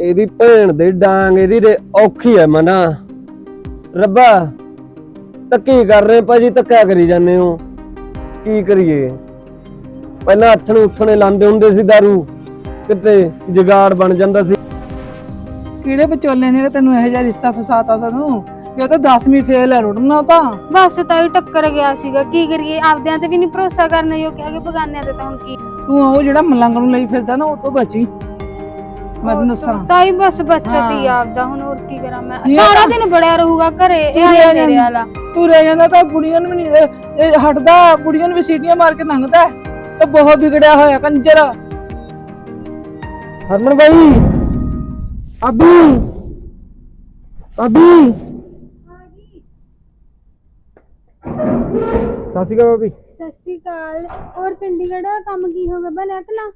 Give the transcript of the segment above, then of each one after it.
ਇਹਦੀ ਭੈਣ ਦੇ ਡਾਂਗ ਇਹਦੀ ਦੇ ਔਖੀ ਹੈ ਮਨਾ। ਰੱਬਾ ਧੱਕੀ ਕਰ ਰਹੇ ਭਾਜੀ? ਧੱਕਾ ਕਰੀ ਜਾਂਦੇ ਹੋ। ਕੀ ਕਰੀਏ? ਪਹਿਲਾਂ ਹੱਥ ਨੂੰ ਉੱਠਣੇ ਲਾਉਂਦੇ ਹੁੰਦੇ ਸੀ ਦਾਰੂ। ਕਿਤੇ ਜਗਾੜ ਬਣ ਜਾਂਦਾ ਸੀ। ਕਿਹੜੇ ਵਿਚੋਲੇ ਨੇ ਤੈਨੂੰ ਇਹੋ ਜਿਹਾ ਰਿਸ਼ਤਾ ਫਸਾਤਾ ਸਾਨੂੰ? ਵੀ ਉਹ ਤਾਂ 10ਵੀਂ ਫੇਲ ਹੈ ਰੁੜਨਾ ਤਾਂ। ਬਸ ਤਾਂ ਹੀ ਟੱਕਰ ਗਿਆ ਸੀਗਾ। ਕੀ ਕਰੀਏ? ਆਪਦਿਆਂ ਤੇ ਵੀ ਨਹੀਂ ਭਰੋਸਾ ਕਰਨਾ ਕਿਹਾ ਕਿ ਬਗਾਨਿਆਂ ਤੇ ਤਾਂ ਹੁਣ ਕੀ? ਤੂੰ ਉਹ ਜਿਹੜਾ ਮਲੰਗ ਨੂੰ ਲਈ ਫਿਰਦਾ ਨਾ ਉਹ ਤੋਂ ਬਚੀ। ਮੈਂ ਤੈਨੂੰ ਦੱਸਾਂ। ਤਾਂ ਹੀ ਬਸ ਬੱਚਤ ਹੀ ਹਾਂ। ਆਪਦਾ ਹੁਣ ਹੋਰ ਕੀ ਕਰਾਂ ਮੈਂ? ਇਹ ਸਾਰਾ ਤਾਂ- ਦਿਨ ਬੜਿਆ ਰਹੂਗਾ ਘਰੇ ਇਹ ਇਹ ਆਇਆ ਰਹਿ ਮੇਰੇ ਜਾਂਦਾ। ਵਾਲਾ। ਤੂੰ ਰਹਿ ਜਾਂਦਾ ਤਾਂ ਕੁੜੀਆਂ ਨੂੰ ਵੀ ਨਹੀਂ ਇਹ- ਇਹ ਹਟਦਾ ਕੁੜੀਆਂ ਨੂੰ ਵੀ ਸੀਟੀਆਂ ਮਾਰ ਕੇ ਲੰਘਦਾ ਹੈ। ਤੇ ਬਹੁਤ ਵਿਗੜਿਆ ਹੋਇਆ ਕੰਜਰ। ਹਰਮਨ ਭਾਈ ਅਬੀ ਅਬੀ ਸਾਸੀ ਕਾ ਭਾਬੀ। ਸਤਿ ਸ਼੍ਰੀ ਅਕਾਲ। ਹੋਰ ਚੰਡੀਗੜ੍ਹ ਦਾ ਕੰਮ ਕੀ ਹੋ ਗਿਆ? ਬਣਿਆ ਕਿ ਨਾ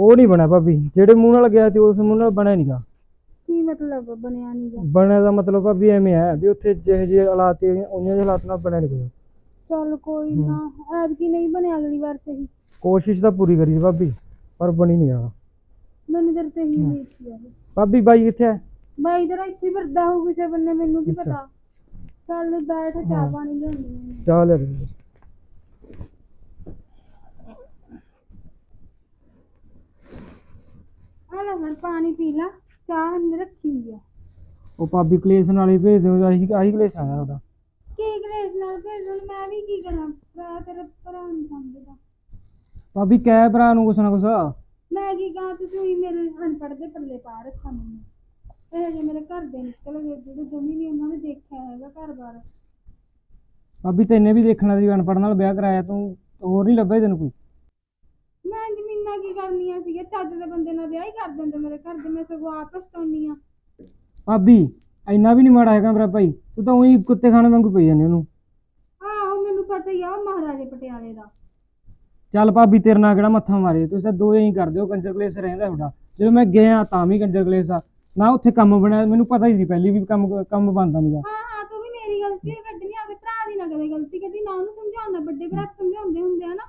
ਉਹ ਨਹੀਂ ਬਣਿਆ ਭਾਬੀ। ਜਿਹੜੇ ਮੂੰਹ ਨਾਲ ਗਿਆ ਸੀ ਉਸ ਮੂੰਹ ਨਾਲ ਬਣਿਆ ਨਹੀਂਗਾ ਕੀ ਮਤਲਬ ਬਣਿਆ ਨਹੀਂਗਾ ਬਣਿਆ ਦਾ ਮਤਲਬ ਭਾਬੀ ਐਵੇਂ ਹੈ ਵੀ ਉੱਥੇ ਜਿਹੇ ਜਿਹੇ ਹਾਲਾਤ ਸੀ ਉਹਨਾਂ ਦੇ ਹਾਲਾਤ ਨਾਲ ਬਣਿਆ ਨਹੀਂ ਚਲ ਕੋਈ ਨਾ ਐਤਕੀ ਨਹੀਂ ਬਣਿਆ ਅਗਲੀ ਵਾਰ ਸਹੀ ਕੋਸ਼ਿਸ਼ ਤਾਂ ਪੂਰੀ ਕਰੀ ਸੀ ਭਾਬੀ ਪਰ ਬਣੀ ਨਹੀਂ ਆ ਮੈਨੂੰ ਤੇਰੇ ਤੇ ਹੀ ਉਮੀਦ ਸੀ ਯਾਰ। ਭਾਬੀ ਬਾਈ ਕਿੱਥੇ ਹੈ? ਬਾਈ ਜਰਾ ਇੱਥੇ ਹੀ ਫਿਰਦਾ ਹੋਊ ਕਿਸੇ ਬੰਨੇ ਮੈਨੂੰ ਕੀ ਪਤਾ। ਚੱਲ ਬੈਠ ਚਾਹ ਪਾਣੀ ਲਿਆਉਂਦੀ ਹਾਂ। ਚਾਹ ਲੈ ਆ ਲੈ ਹੁਣ ਪਾਣੀ ਪੀ ਲਾ ਚਾਹ ਅੰਦਰ ਰੱਖੀ ਹੋਈ ਆ। ਉਹ ਭਾਬੀ ਕਲੇਸ਼ ਨਾਲ ਹੀ ਭੇਜ ਦਿਓ ਆਹੀ ਆਹੀ ਕਲੇਸ਼ ਆ ਉਹਦਾ ਕੀ ਕਲੇਸ਼ ਨਾਲ ਭੇਜ ਹੁਣ ਮੈਂ ਵੀ ਕੀ ਕਰਾਂ ਭਰਾ ਤੇਰਾ ਭਰਾ ਨਹੀਂ ਸਮਝਦਾ। ਭਾਬੀ ਕਹਿ ਭਰਾ ਨੂੰ ਕੁਛ ਨਾ ਕੁਛ। ਮੈਂ ਕੀ ਕਹਾਂ ਤੁਸੀਂ ਹੀ ਮੇਰੇ ਅਨਪੜ੍ਹ ਦੇ ਪੱਲੇ ਪਾ ਰੱਖਾ ਮੈਨੂੰ। ਇਹ ਜੇ ਮੇਰੇ ਘਰ ਦੇ ਨਿਕਲ ਗਏ ਜਿਹੜੇ ਜਮੀ ਨਹੀਂ ਉਹਨਾਂ ਨੇ ਦੇਖਿਆ ਹੈਗਾ ਘਰ-ਬਾਰ ਭਾਬੀ ਤੈਨੇ ਵੀ ਦੇਖਣਾ ਸੀ ਅਨਪੜ੍ਹ ਨਾਲ ਵਿਆਹ ਕਰਾਇਆ ਤੂੰ ਹੋਰ ਨਹੀਂ ਲੱਭਿਆ ਤੈਨੂੰ ਕੋਈ। ਮੈਂ ਜ਼ਮੀਨਾਂ ਕੀ ਕਰਨੀਆਂ ਸੀਗੀਆਂ? ਚੱਜ ਦੇ ਬੰਦੇ ਨਾਲ ਵਿਆਹ ਹੀ ਕਰ ਦਿੰਦੇ ਮੇਰੇ ਘਰ ਦੇ ਮੈਂ ਸਗੋਂ ਆਪ ਪਛਤਾਉਣੀ ਆ। ਭਾਬੀ ਇੰਨਾ ਵੀ ਨਹੀਂ ਮਾੜਾ ਹੈਗਾ ਮੇਰਾ ਭਾਈ। ਤੂੰ ਤਾਂ ਉਹੀ ਕੁੱਤੇ ਖਾਣੇ ਵਾਂਗੂ ਪਈ ਜਾਂਦੇ ਉਹਨੂੰ। ਆਹੋ ਮੈਨੂੰ ਪਤਾ ਹੀ ਆ ਉਹ ਮਹਾਰਾਜੇ ਪਟਿਆਲੇ ਦਾ। ਚੱਲ ਭਾਬੀ ਤੇਰੇ ਨਾਲ ਕਿਹੜਾ ਮੱਥਾ ਮਾਰੇ ਤੁਸੀਂ ਤਾਂ ਦੋ ਹੀ ਕਰਦੇ ਹੋ ਕੰਜਰ ਕਲੇਸ਼ ਰਹਿੰਦਾ ਤੁਹਾਡਾ। ਜਦੋਂ ਮੈਂ ਗਿਆ ਤਾਂ ਵੀ ਕੰਜਰ ਕਲੇਸ਼ ਆ। ਨਾ ਉੱਥੇ ਕੰਮ ਬਣਿਆ ਮੈਨੂੰ ਪਤਾ ਹੀ ਸੀ ਪਹਿਲੀ ਵੀ ਕੰਮ ਕੰਮ ਬਣਦਾ ਨਹੀਂਗਾ ਹਾਂ ਹਾਂ ਤੂੰ ਵੀ ਮੇਰੀ ਗਲਤੀ ਕੱਢਣੀ ਆਪਦੇ ਭਰਾ ਦੀ ਨਾ ਕਦੇ ਗਲਤੀ ਕਦੀ ਨਾ ਉਹਨੂੰ ਸਮਝਾਉਂਦਾ ਵੱਡੇ ਭਰਾ ਸਮਝਾਉਂਦੇ ਹੁੰਦੇ ਆ ਨਾ।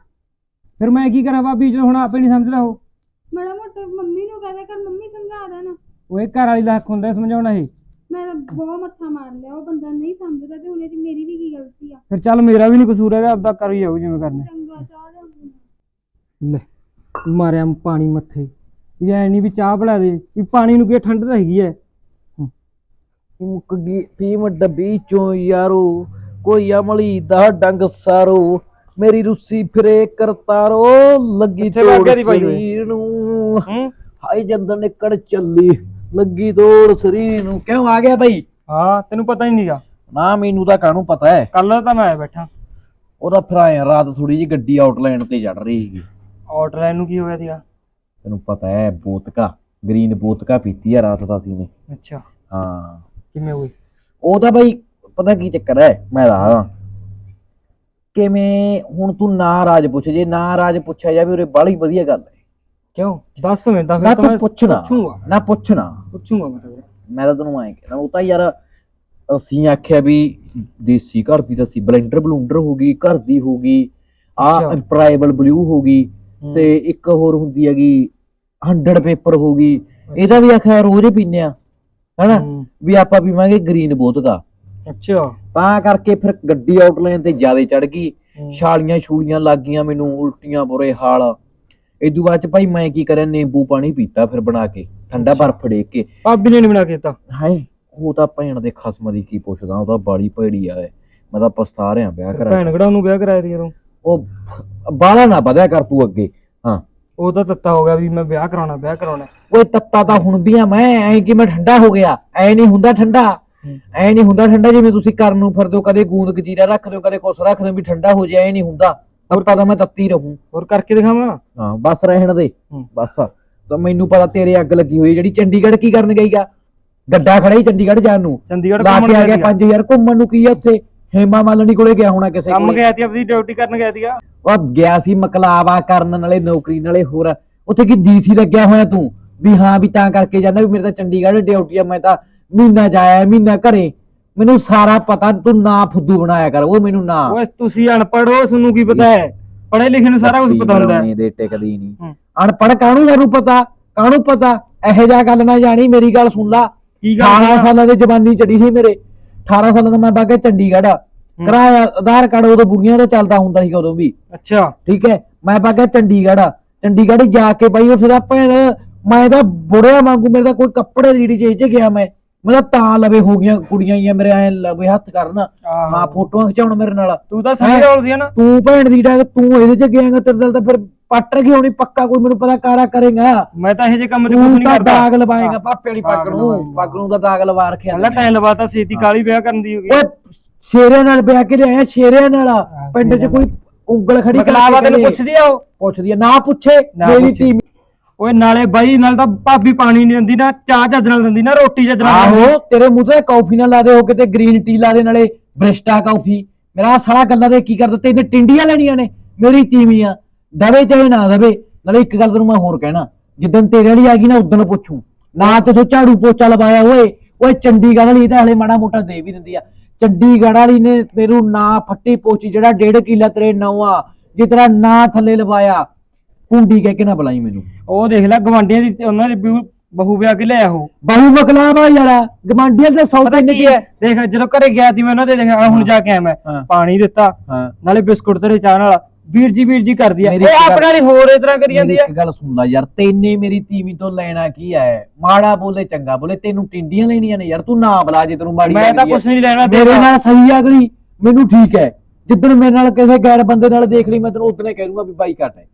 ਫਿਰ ਮੈਂ ਕੀ ਕਰਾਂ ਭਾਬੀ ਜਦੋਂ ਹੁਣ ਆਪੇ ਨਹੀਂ ਸਮਝਦਾ ਉਹ? ਮਾੜਾ ਮੋਟਾ ਮੰਮੀ ਨੂੰ ਕਹਦੇ ਕਰ ਮੰਮੀ ਸਮਝਾ ਦੇਣਾ। ਇਹ ਘਰ ਵਾਲੀ ਦਾ ਹੱਕ ਹੁੰਦਾ ਸਮਝਾਉਣਾ ਇਹ ਮੈਂ ਤਾਂ ਬਹੁਤ ਮੱਥਾ ਮਾਰ ਲਿਆ ਉਹ ਬੰਦਾ ਨਹੀਂ ਸਮਝਦਾ ਤੇ ਹੁਣ ਇਹ 'ਚ ਮੇਰੀ ਵੀ ਕੀ ਗਲਤੀ ਆ? ਫਿਰ ਚੱਲ ਮੇਰਾ ਵੀ ਨਹੀਂ ਕਸੂਰ ਹੈਗਾ ਆਪਦਾ ਕਰ ਹੀ ਜਾਊ ਜਿਵੇਂ ਕਰਨਾ। ਚੰਗਾ ਚਾਹ ਲਿਆਉਂਦੀ ਲੈ ਮਾਰਿਆ ਪਾਣੀ ਮੱਥੇ। ਇਹ ਐ ਨਹੀਂ ਵੀ ਚਾਹ ਬਣਾ ਦੇ ਵੀ ਪਾਣੀ ਨੂੰ ਕੀ ਠੰਡ ਤਾਂ ਹੈਗੀ ਐ? ਮੁੱਕ ਗਈ ਫੀਮ ਡੱਬੀ ਚੋਂ ਯਾਰੋ ਕੋਈ ਅਮਲੀ ਦਾ ਡੰਗ ਸਾਰੋ। ਮੇਰੀ ਰੁੱਸੀ ਫਿਰੇ ਕਰਤਾਰੋ ਲੱਗੀ ਵਗ ਤੋੜ ਗਿਆ ਦੀ ਭਾਈ ਓਏ? ਸਰੀਰ ਨੂੰ। ਹੂੰ। ਹਾਈ ਜੰਦਰ ਨਿਕੜ ਚੱਲੀ ਲੱਗੀ ਤੋੜ ਸਰੀਰ ਨੂੰ। ਕਿਉਂ ਆ ਗਿਆ ਭਾਈ ਹਾਂ ਤੈਨੂੰ ਪਤਾ ਹੀ ਨਹੀਂਗਾ। ਨਾ ਮੈਨੂੰ ਤਾਂ ਕਾਹਨੂੰ ਪਤਾ ਹੈ? ਕੱਲ ਤਾਂ ਮੈਂ ਆਇਆ ਬੈਠਾ। ਉਹਦਾ ਫਿਰ ਆਇਆ ਰਾਤ ਥੋੜੀ ਜੀ ਗੱਡੀ ਆਊਟਲਾਈਨ ਤੇ ਚੜ ਰਹੀ ਸੀਗੀ। ਆਰਡਰ ਨੂੰ ਕੀ ਹੋਇਆ ਸੀਗਾ? ਤੈਨੂੰ ਪਤਾ ਹੈ ਬੋਤਕਾ ਗ੍ਰੀਨ ਬੋਤਕਾ ਪੀਤੀ ਆ ਰਾਤ ਦਾ ਸੀ ਨੇ ਅੱਛਾ। ਹਾਂ। ਕਿਵੇਂ ਹੋਈ? ਉਹ ਤਾਂ ਬਈ ਪਤਾ ਕੀ ਚੱਕਰ ਹੈ? ਮੈਂ ਦੱਸਦਾ। ਕਿਵੇਂ ਹੁਣ ਤੂੰ ਨਾ ਰਾਜ ਪੁੱਛ ਜੇ ਨਾ ਰਾਜ ਪੁੱਛਿਆ ਜਾਵੇ ਉਰੇ ਬਾਹਲੀ ਵਧੀਆ ਗੱਲ ਹੈ ਕਿਉਂ 10 ਮਿੰਟ ਦਾ ਨਾ ਫਿਰ ਤਾਂ ਤੂੰ ਮੈਂ ਪੁੱਛਣਾ ਪੁੱਛੂਗਾ ਨਾ ਪੁੱਛਣਾ ਪੁੱਛੂਗਾ ਮੈਂ ਤਾਂ। ਮੈਂ ਤਾਂ ਤੈਨੂੰ ਐਂ ਕਹਿਣਾ ਉਹ ਤਾਂ ਯਾਰ ਅਸੀਂ ਆਖਿਆ ਵੀ ਦੇਸੀ ਘਰ ਦੀ ਦੱਸੀ ਬਲੈਂਡਰ ਬਲੂੰਡਰ ਹੋ ਗਈ ਘਰ ਦੀ ਹੋ ਗਈ ਆ ਅੱਛਾ। ਇੰਪਰਾਈਬਲ ਬਲੂ ਹੋ ਗਈ ਹੂੰ। ਤੇ ਇੱਕ ਹੋਰ ਹੁੰਦੀ ਹੈਗੀ 100 ਪੇਪਰ ਹੋ ਗਈ ਇਹਦਾ ਵੀ ਆਖਿਆ ਰੋਜ਼ ਹੀ ਪੀਨੇ ਆ ਹੈਨਾ ਹੂੰ। ਵੀ ਆਪਾਂ ਪੀਵਾਂਗੇ ਗ੍ਰੀਨ ਬੋਤਕਾ ਅੱਛਾ। ਤਾਂ ਕਰਕੇ ਫਿਰ ਗੱਡੀ ਆਊਟਲਾਈਨ ਤੇ ਜ਼ਿਆਦਾ ਚੜ ਗਈ। ਛਾਲੀਆਂ ਛੂਲੀਆਂ ਲੱਗ ਗਈਆਂ ਮੈਨੂੰ ਉਲਟੀਆਂ ਬੁਰੇ ਹਾਲ। ਇਦੋਂ ਬਾਅਦ ਚ ਭਾਈ ਮੈਂ ਕੀ ਕਰਿਆ ਨਿੰਬੂ ਪਾਣੀ ਪੀਤਾ ਫਿਰ ਬਣਾ ਕੇ ਠੰਡਾ ਬਰਫ ਡੇ ਕੇ। ਭਾਬੀ ਨੇ ਨਹੀਂ ਬਣਾ ਕੇ ਦਿੱਤਾ? ਹਾਏ ਉਹ ਤਾਂ ਭੈਣ ਦੇ ਖਸਮ ਦੀ ਕੀ ਪੁੱਛਦਾ ਉਹ ਤਾਂ ਬਾੜੀ ਭੈੜੀ ਆ। ਮੈਂ ਤਾਂ ਪਛਤਾ ਰਿਹਾ ਵਿਆਹ ਕਰਾ ਭੈਣ ਕਿਹੜਾ ਉਹਨੂੰ ਵਿਆਹ ਕਰਾਇਆ ਸੀ ਜਦੋਂ? ਉਹ ਬਾਲਾ ਨਾ ਵਧਿਆ ਕਰ ਤੂੰ ਅੱਗੇ। ਹਾਂ। ਉਹ ਤਾਂ ਤੱਤਾ ਹੋ ਗਿਆ ਵੀ ਮੈਂ ਵਿਆਹ ਕਰਾਉਣਾ ਵਿਆਹ ਕਰਾਉਣਾ। ਓਏ ਤੱਤਾ ਤਾਂ ਹੁਣ ਵੀ ਆ ਮੈਂ ਐ ਕਿ ਮੈਂ ਠੰਡਾ ਹੋ ਗਿਆ? ਐ ਨਹੀਂ ਹੁੰਦਾ ਠੰਡਾ। ਐ ਨਹੀਂ ਹੁੰਦਾ ਠੰਡਾ ਜਿਵੇਂ ਤੁਸੀਂ ਕਰਨ ਨੂੰ ਫਿਰਦੇ ਹੋ ਕਦੇ ਗੂੰਦ ਕਜੀਰਾ ਰੱਖ ਦਿਓ ਕਦੇ ਕੁਛ ਰੱਖ ਦਿਓ ਵੀ ਠੰਡਾ ਹੋ ਜਾਏ ਐ ਨਹੀਂ ਹੁੰਦਾ। ਤੱਤਾ ਤਾਂ ਮੈਂ ਤੱਤੀ ਰਹੂੰ। ਹੋਰ ਕਰਕੇ ਦਿਖਾਵਾਂ? ਹਾਂ ਬਸ ਰਹਿਣ ਦੇ। ਹੂੰ। ਬਸ। ਤਾਂ ਮੈਨੂੰ ਪਤਾ ਤੇਰੇ ਅੱਗ ਲੱਗੀ ਹੋਈ ਹੈ, ਜਿਹੜੀ ਚੰਡੀਗੜ੍ਹ ਕੀ ਕਰਨ ਗਈਗਾ ਗੱਡਾ ਖੜਾ ਹੀ ਚੰਡੀਗੜ੍ਹ ਜਾਣ ਨੂੰ। ਚੰਡੀਗੜ੍ਹ ਲਾ ਘੁੰਮਣ ਕੇ ਆ ਗਿਆ ਗਿਆ ਸੀਗਾ। 5000 ਘੁੰਮਣ ਨੂੰ ਕੀ ਆ ਉੱਥੇ? ਹੇਮਾ ਮਾਲਣੀ ਕੋਲੇ ਗਿਆ ਹੋਣਾ ਕਿਸੇ ਕੰਮ ਗਿਆ ਸੀ ਆਪਣੀ ਡਿਊਟੀ ਕਰਨ ਗਿਆ ਸੀਗਾ। ਉਹ ਗਿਆ ਸੀ ਮਕਲਾਵਾ ਕਰਨ ਨਾਲੇ ਨੌਕਰੀ ਨਾਲੇ ਹੋਰ। ਉੱਥੇ ਕੀ ਡੀਸੀ ਲੱਗਿਆ ਹੋਇਆ ਤੂੰ? ਵੀ ਹਾਂ ਵੀ ਤਾਂ ਕਰਕੇ ਜਾਂਦਾ ਵੀ ਮੇਰੇ ਤਾਂ ਚੰਡੀਗੜ੍ਹ ਡਿਊਟੀ ਆ ਮੈਂ ਤਾਂ ਮਹੀਨਾ ਜਾਇਆ ਮਹੀਨਾ ਘਰੇ। ਮੈਨੂੰ ਸਾਰਾ ਪਤਾ ਤੂੰ ਨਾ ਫੁੱਦੂ ਬਣਾਇਆ ਕਰ ਉਹ ਮੈਨੂੰ ਨਾ। ਓਏ ਤੁਸੀਂ ਅਨਪੜ੍ਹ ਹੋ ਤੁਹਾਨੂੰ ਕੀ ਪਤਾ ਹੈ? ਪੜ੍ਹੇ ਲਿਖੇ ਨੂੰ ਸਾਰਾ ਕੁਝ ਪਤਾ ਹੁੰਦਾ ਹੈ। ਨਹੀਂ ਦੇ ਟਿਕਦੀ ਨਹੀਂ। ਅਨਪੜ੍ਹ ਕਾਹਨੂੰ ਮੈਨੂੰ ਪਤਾ? ਕਾਹਨੂੰ ਪਤਾ? ਇਹੋ ਜਿਹਾ ਗੱਲ ਨਾ ਜਾਣੀ ਮੇਰੀ ਗੱਲ ਸੁਣ ਲਾ। ਕੀ 18 ਗੱਲ ਸਾਲਾਂ ਦੀ ਜਵਾਨੀ ਚੜੀ ਸੀ ਮੇਰੇ। 18 ਸਾਲਾਂ ਦਾ ਮੈਂ ਬਾਗੇ ਚੰਡੀਗੜ੍ਹ। ਕਰਾਇਆ ਆਧਾਰ ਕਾਰਡ ਉਦੋਂ ਬੁੜੀਆਂ ਦਾ ਚੱਲਦਾ ਹੁੰਦਾ ਸੀ ਉਦੋਂ ਵੀ। ਅੱਛਾ। ਠੀਕ ਹੈ? ਮੈਂ ਬਾਗਾ ਚੰਡੀਗੜ੍ਹ। ਚੰਡੀਗੜ੍ਹ ਜਾ ਕੇ ਬਾਈ ਉੱਥੇ ਦਾ ਭੈਣ ਮੈਂ ਤਾਂ ਬੁੜਿਆ ਵਾਂਗੂ ਮੇਰੇ ਤਾਂ ਕੋਈ ਕੱਪੜੇ ਲੀੜੀ ਚੇਜ ਚ ਗਿਆ ਮੈਂ। ਮੈਂ ਤਾਂ ਤਾਂ ਲਵੇ ਹੋ ਗਈਆਂ ਕੁੜੀਆਂ ਹੀ ਮੇਰੇ ਐ ਲਵੇ ਹੱਥ ਕਰਨ। ਮਾਂ ਫੋਟੋਆਂ ਖਿਚਾਉਣ ਮੇਰੇ ਨਾਲ। ਤੂੰ ਤਾਂ ਸਹੀ ਹੈਂ? ਰੋਲਦੀ ਆ ਨਾ। ਤੂੰ ਭੈਣ ਦੀ ਡਾਂਗ ਤੂੰ ਇਹਦੇ ਚ ਗਿਆਗਾ ਤੇਰੇ ਨਾਲ ਤਾਂ ਫਿਰ ਪੱਟ ਰਗੀ ਹੋਣੀ ਪੱਕਾ? ਕੋਈ ਮੈਨੂੰ ਪਤਾ ਕਾਰਾ ਕਰੇਗਾ। ਮੈਂ ਤਾਂ ਇਹੋ ਜਿਹੇ ਕੰਮ 'ਚ ਕੁਝ ਤੂੰ ਨਹੀਂ ਤਾਂ ਕਰਦਾ। ਦਾਗ ਲਵਾਏਗਾ ਪਾਪੇ ਵਾਲੀ ਪੱਗ ਨੂੰ। ਪੱਗ ਨੂੰ ਤਾਂ ਦਾਗ ਲਵਾ ਰੱਖਿਆ। ਪਹਿਲਾਂ ਟਾਈਮ ਲਵਾਤਾ ਛੇਤੀ ਕਾਲੀ ਵਿਆਹ ਕਰਨ ਦੀ ਹੋ ਗਈ ਓਏ ਸ਼ੇਰਿਆਂ ਨਾਲ ਵਿਆਹ ਕੇ ਲਿਆਇਆ ਸ਼ੇਰਿਆਂ ਨਾਲ। ਪਿੰਡ 'ਚ ਕੋਈ ਉਂਗਲ ਖੜੀ ਕਰਕੇ ਤੈਨੂੰ। ਪੁੱਛਦੀ ਆ ਉਹ? ਪੁੱਛਦੀ ਆ ਨਾ ਪੁੱਛੇ ਮੇਰੀ ਪੁੱਛੇ। ਓਏ ਨਾਲੇ ਬਾਈ ਨਾਲ ਤਾਂ ਭਾਬੀ ਪਾਣੀ ਨਹੀਂ ਦਿੰਦੀ ਨਾ ਚਾਹ ਚੱਜ ਨਾਲ ਦਿੰਦੀ ਨਾ ਰੋਟੀ ਚੱਜ ਨਾਲ ਦਿੰਦੀ। ਆਹੋ ਤੇਰੇ ਮੂੰਹ ਤੇ ਕਾਫੀ ਨਾ ਲਾ ਦੇ ਹੋ ਕਿਤੇ ਗ੍ਰੀਨ ਟੀ ਲਾ ਦੇ ਨਾਲੇ ਬ੍ਰਿਸਟਾ ਕਾਫੀ। ਮੇਰਾ ਸਾਲਾ ਗੱਲਾਂ ਦੇ ਕੀ ਕਰਦਾ ਤੈਨੇ ਟਿੰਡੀਆਂ ਲੈਣੀਆਂ ਨੇ ਮੇਰੀ ਤੀਵੀਆਂ। ਦਵੇ ਚਾਹੇ ਨਾ ਦਵੇ ਨਾਲੇ ਇੱਕ ਗੱਲ ਤੈਨੂੰ ਮੈਂ ਹੋਰ ਕਹਿਣਾ ਜਿੱਦਣ ਤੇਰੇ ਵਾਲੀ ਆ ਗਈ ਨਾ ਉਦੋਂ ਪੁੱਛੂ। ਨਾ ਤੇ ਤੂੰ ਝਾੜੂ ਪੋਚਾ ਲਵਾਇਆ ਓਏ ਓਏ ਚੰਡੀਗੜ੍ਹ ਵਾਲੀ ਤਾਂ ਹਲੇ ਮਾੜਾ ਮੋਟਾ ਦੇ ਵੀ ਦਿੰਦੀ ਆ। ਚੰਡੀਗੜ੍ਹ ਵਾਲੀ ਨੇ ਤੈਨੂੰ ਨਾ ਫੱਟੀ ਪੋਚੀ ਜਿਹੜਾ ਡੇਢ ਕਿੱਲਾ ਤੇਰੇ ਨੌਆ ਜੇ ਤੇਰਾ ਨਾਂ ਥੱਲੇ ਲਵਾਇਆ। ਕੁੰਡੀ ਕਹਿ ਕੇ ਨਾ ਬੁਲਾਈ ਮੈਨੂੰ। ਉਹ ਦੇਖ ਲੈ ਗਵਾਂਡੀਆਂ ਦੀ ਉਹਨਾਂ ਦੀ ਬਹੂ- ਬਹੂ ਵਿਆਹ ਕੇ ਲਿਆ ਉਹ। ਬਾਹੂ ਬਕਲਾ ਵਾ ਯਾਰਾ ਗਮਾਂਡੀਆਂ ਦੇ ਸੌ ਪਤਾ ਕੀ ਹੈ ਦੇਖ ਜਦੋਂ ਘਰੇ ਗਿਆ ਸੀ ਮੈਂ ਉਹਨਾਂ ਦੇ ਦੇਖ ਆਹ ਹੁਣ ਜਾ ਕੇ ਆਇਆ ਮੈਂ ਹਾਂ। ਪਾਣੀ ਦਿੱਤਾ ਹਾਂ। ਨਾਲੇ ਬਿਸਕੁਟ ਤੇਰੇ ਚਾਹ ਨਾਲ ਵੀਰ ਜੀ ਵੀਰ ਜੀ ਕਰਦੀ ਆ। ਮੇਰੀ ਗੱਲ- ਆਪਣੇ ਵਾਲੀ ਹੋਰ ਇਸ ਤਰ੍ਹਾਂ ਕਰੀ ਜਾਂਦੀ ਮੇਰੀ ਆ। ਇੱਕ ਗੱਲ ਸੁਣ ਲੈ ਯਾਰ ਤੈਨੇ ਮੇਰੀ ਤੀਵੀਂ ਤੋਂ ਲੈਣਾ ਕੀ ਹੈ? ਮਾੜਾ ਬੋਲੇ ਚੰਗਾ ਬੋਲੇ ਤੈਨੂੰ ਟਿੰਡੀਆਂ ਲੈਣੀਆਂ ਨੇ ਯਾਰ ਤੂੰ ਨਾ ਬੁਲਾ ਜੇ ਤੈਨੂੰ ਮਾੜੀ ਮੈਂ ਤਾਂ ਲੱਗਦੀ ਹੈ। ਕੁਝ ਨਹੀਂ ਲੈਣਾ ਮੇਰੇ। ਨਾਲ ਸਹੀ ਅਗਲੀ ਮੈਨੂੰ ਠੀਕ ਹੈ। ਜਿੱਦਣ ਮੇਰੇ ਨਾਲ ਕਿਸੇ ਗੈਰ ਬੰਦੇ ਨਾਲ ਦੇਖ ਲਈ ਮੈਂ ਤੈਨੂੰ ਉਤਨੇ ਕਹਿ ਦੂੰਗਾ ਵੀ ਬਾਈ ਘੱਟ ਹੈ।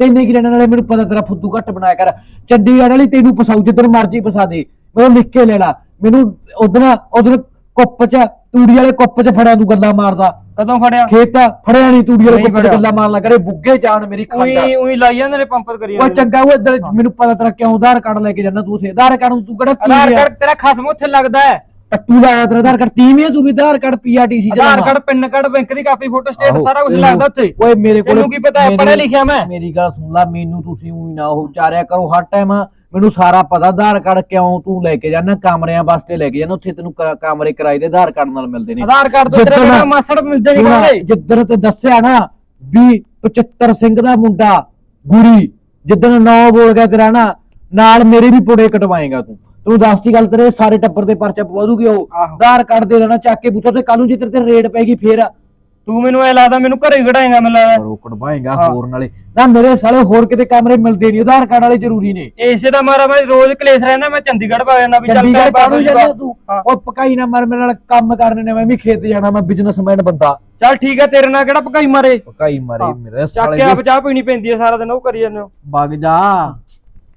ਤੈਨੇ ਕੀ ਲੈਣਾ ਨਾਲੇ ਮੈਨੂੰ ਪਤਾ ਤੇਰਾ ਫੁੱਦੂ ਘੱਟ ਬਣਾਇਆ ਕਰ। ਚੰਡੀਗੜ੍ਹ ਵਾਲੀ ਤੈਨੂੰ ਪਸਾਉ ਜਿੱਦਣ ਮਰਜ਼ੀ ਪਸਾ ਦੇ। ਮੈਂ ਉਹ ਲਿਖ ਕੇ ਲੈ ਲਾ। ਮੈਨੂੰ ਉਦਣ ਉਦਣ ਕੁੱਪ ਚ ਤੂੜੀ ਵਾਲੇ ਕੁੱਪ ਚ ਫੜਿਆ ਤੂੰ ਗੱਲਾਂ ਮਾਰਦਾ। ਕਦੋਂ ਫੜਿਆ? ਖੇਤ ਫੜਿਆ ਨਹੀਂ ਤੂੜੀ ਵਾਲੇ ਨਹੀਂ ਕੁੱਪ ਚ ਫੜਿਆ। ਗੱਲਾਂ ਮਾਰਨ ਲੱਗ। ਰਹੇ ਬੁੱਗੇ ਜਾਣ ਮੇਰੀ ਖਾਂਦਾ। ਉਹੀ ਉਹੀ ਲਾਈ ਜਾਂਦੇ ਨੇ ਪੰਪਰ ਕਰੀ ਉਹ ਜਾਂਦੇ ਨੇ। ਚੰਗਾ ਉਹ ਇੱਧਰ ਮੈਨੂੰ ਪਤਾ ਤੇਰਾ ਕਿਉਂ ਆਧਾਰ ਕਾਰਡ ਲੈ ਕੇ ਜਾਂਦਾ ਤੂੰ ਉੱਥੇ। ਆਧਾਰ ਕਾਰਡ ਨੂੰ ਤੂੰ ਕਿਹੜਾ ਆਧਾਰ ਕਾਰਡ ਤੇਰਾ ਖਸਮ ਉੱਥੇ ਲੱਗਦਾ ਹੈ। ਟੱਟੂ ਦਾ ਆਧਾਰ ਕਾਰਡ ਤੀਵੀਂ ਤੂੰ ਵੀ Aadhaar card PRTC Aadhaar card pin card bank ਦੀ ਕਾਪੀ ਫੋਟੋ ਸਟੇਟ ਆਹੋ, ਸਾਰਾ ਕੁਝ ਲੱਗਦਾ ਉੱਥੇ। ਓਏ ਮੇਰੇ ਕੋਲ ਤੈਨੂੰ ਕੀ ਪਤਾ ਹੈ, ਪੜ੍ਹਿਆ ਲਿਖਿਆ ਮੈਂ। ਮੇਰੀ ਗੱਲ ਸੁਣ ਲੈ ਮੈਨੂੰ ਤੁਸੀਂ ਉਹੀ ਨਾ ਉਹ ਚਾਰਿਆ ਕਰੋ ਹਰ ਟਾਈਮ ਮੈਨੂੰ ਸਾਰਾ ਪਤਾ ਆਧਾਰ ਕਾਰਡ ਕਿਉਂ ਤੂੰ ਲੈ ਕੇ ਜਾਣਾ ਕਮਰਿਆਂ ਵਾਸਤੇ ਲੈ ਕੇ ਜਾਣਾ ਉੱਥੇ ਤੈਨੂੰ ਕ- ਕਮਰੇ ਕਿਰਾਏ ਦੇ ਆਧਾਰ ਕਾਰਡ ਨਾਲ ਮਿਲਦੇ ਨੇ। ਆਧਾਰ ਕਾਰਡ ਤੋਂ ਤੇਰੇ ਬਿਨਾਂ ਮਾਸੜ ਮਿਲਦੇ ਨਹੀਂ ਕਾਲੇ ਜਿੱਦਣ ਤੇ ਦੱਸਿਆ ਨਾ ਵੀ 75 ਸਿੰਘ ਦਾ ਮੁੰਡਾ ਗੁਰੀ ਜਿੱਦਣ ਨੌ ਬੋਲ ਗਿਆ ਤੇਰਾ ਨਾ ਨਾਲ ਮੇਰੇ ਵੀ ਪੁੜੇ ਕਟਵਾਏਗਾ ਤੂੰ। ਤੂੰ ਦੱਸਦੀ ਗੱਲ ਤੇਰੇ ਸਾਰੇ ਟੱਬਰ ਦੇ ਪਰਚਾ ਪਵਾ ਦੂਗੀ ਉਹ। ਆਹੋ। ਆਧਾਰ ਕਾਰਡ ਦੇ ਦੇਣਾ ਚੱਕ ਕੇ ਬੁੱਥਾ ਤੇ ਕੱਲ ਨੂੰ ਜੇ ਤੇਰੇ ਤੇ ਰੇਡ ਪੈਗੀ ਫੇਰ। ਤੂੰ ਮੈਨੂੰ ਐ ਲੱਗਦਾ ਮੈਨੂੰ ਘਰੇ ਘੜਾਏਗਾ ਮੈਨੂੰ ਲੱਗਦਾ। ਰੋ ਕਟਵਾਏਗਾ ਹਾਂ। ਹੋਰ ਨਾਲੇ। ਨਾ ਮੇਰੇ ਸਾਲੇ ਹੋਰ ਕਿਤੇ ਕਮਰੇ ਮਿਲਦੇ ਨਹੀਂ ਆਧਾਰ ਕਾਰਡ ਵਾਲੇ ਜ਼ਰੂਰੀ ਨੇ। ਇਸੇ ਦਾ ਮਾਰਾ ਮੈਂ ਰੋਜ਼ ਕਲੇਸ਼ ਰਹਿਣਾ ਮੈਂ ਚੰਡੀਗੜ੍ਹ ਪਾ ਜਾਣਾ ਵੀ ਚੱਲ ਚੰਡੀਗੜ੍ਹ ਕਾਹਨੂੰ ਹੋ ਜਾਣਾ ਜਾਊਗਾ। ਤੂੰ? ਹਾਂ। ਉਹ ਪਕਾਈ ਨਾ ਮਰ ਮੇਰੇ ਨਾਲ ਕੰਮ ਕਰਨੇ ਨੇ ਮੈਂ ਵੀ ਖੇਤ ਜਾਣਾ ਮੈਂ ਬਿਜ਼ਨਸਮੈਨ ਬੰਦਾ। ਚੱਲ ਠੀਕ ਹੈ ਤੇਰੇ ਨਾਲ ਕਿਹੜਾ ਭਕਾਈ ਮਾਰੇ? ਪਕਾਈ ਮਾਰੇ ਹਾਂ। ਮੇਰੇ ਚੱਕ ਸਾਲੇ ਆਪ ਚਾਹ ਪੀਣੀ ਪੈਂਦੀ ਹੈ ਸਾਰਾ ਦਿਨ ਉਹ ਕਰੀ ਜਾਂਦੇ ਹੋ। ਵਗ ਜਾ।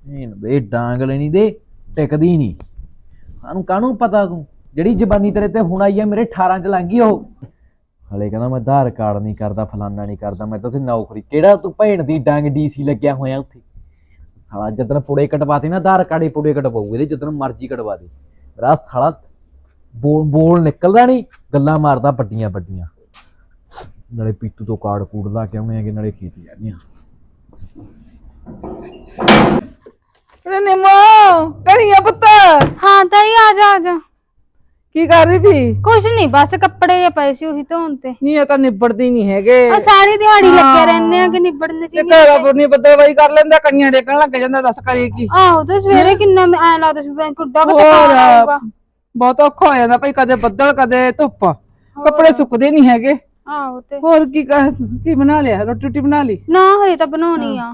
ਇਹਨ ਦੇ ਡਾਂਗ ਲੈਣੀ ਦੇ। ਟਿਕਦੀ ਨਹੀਂ ਸਾਨੂੰ ਕਾਹਨੂੰ ਪਤਾ ਤੂੰ? ਜਿਹੜੀ ਜ਼ਬਾਨੀ ਤੇਰੇ ਤੇ ਹੁਣ ਆਈ ਹੈ ਮੇਰੇ 18 ਚ ਲੰਘੀ ਉਹ। ਹਲੇ ਕਹਿੰਦਾ ਮੈਂ ਆਧਾਰ ਕਾਰਡ ਨਹੀਂ ਕਰਦਾ, ਫਲਾਨਾ ਨਹੀਂ ਕਰਦਾ, ਮੈਂ ਤਾਂ ਉੱਥੇ ਨੌਕਰੀ ਕਿਹੜਾ ਤੂੰ ਭੈਣ ਦੀ ਡਾਂਗ ਡੀਸੀ ਲੱਗਿਆ ਹੋਇਆ ਉੱਥੇ? ਸਾਲਾ ਜਦੋਂ ਪੁੜੇ ਕਟਵਾਤੇ ਨਾ, ਆਧਾਰ ਕਾਰਡ ਪੁੜੇ ਕਟਵਾਉ ਇਹਦੇ ਜਦੋਂ ਮਰਜ਼ੀ ਕਟਵਾ ਦੇ। ਮੇਰਾ ਸਾਲਾ ਬੋਲ ਬੋਲ ਨਿਕਲਦਾ ਨਹੀਂ ਗੱਲਾਂ ਮਾਰਦਾ ਵੱਡੀਆਂ ਵੱਡੀਆਂ। ਨਾਲੇ ਪੀਤੂ ਤੋਂ ਕਾਰਡ ਕੂੜ ਲਾ ਕੇ ਆਉਣੇ ਆਗੇ ਨਾਲੇ ਖੇਤ ਜਾਂਦੀਆਂ ਅਰੇ ਨਿਮੋ ਕਰੀਆ ਪੁੱਤ? ਹਾਂ ਤਾਈ ਆ ਜਾ ਆ ਜਾ। ਕੀ ਕਰ ਰਹੀ ਸੀ? ਕੁਛ ਨਹੀਂ ਬਸ ਕੱਪੜੇ ਜੇ ਪਏ ਸੀ ਉਹੀ ਧੋਣ ਤੇ। ਨਹੀਂ ਇਹ ਤਾਂ ਨਿਬੜਦੀ ਨਹੀਂ ਹੈਗੇ। ਆ ਸਾਰੀ ਦਿਹਾੜੀ ਹਾਂ। ਲੱਗੇ ਰਹਿੰਦੇ ਆ ਕਿ ਨਿਬੜਨ ਚ ਇਹ ਨਹੀਂ ਘਰਾ ਬਾਈ ਕਰ ਲੈਂਦਾ ਕੰਨਿਆ ਡੇਕਣ ਲੱਗ ਜਾਂਦਾ ਦੱਸ ਕਰੀਏ ਕੀ। ਆਹੋ ਤੇ ਸਵੇਰੇ ਕਿੰਨਾ ਮੈਂ ਐ ਲੱਗਦਾ ਸੀ ਵੀ ਕੁੱਡਾ ਕੁ ਹੋਰ। ਆਊਗਾ। ਬਹੁਤ ਔਖਾ ਹੋ ਜਾਂਦਾ ਭਾਈ ਕਦੇ ਬੱਦਲ ਕਦੇ ਧੁੱਪ। ਕੱਪੜੇ ਸੁੱਕਦੇ ਨਹੀਂ ਹੈਗੇ। ਆਹੋ ਤੇ। ਹੋਰ ਕੀ ਕਰ ਕੀ ਬਣਾ ਲਿਆ? ਰੋਟੀ ਰੋਟੀ ਬਣਾ ਲਈ? ਨਾ ਹਜੇ ਤਾਂ ਬਣਾਉਣੀ ਆ।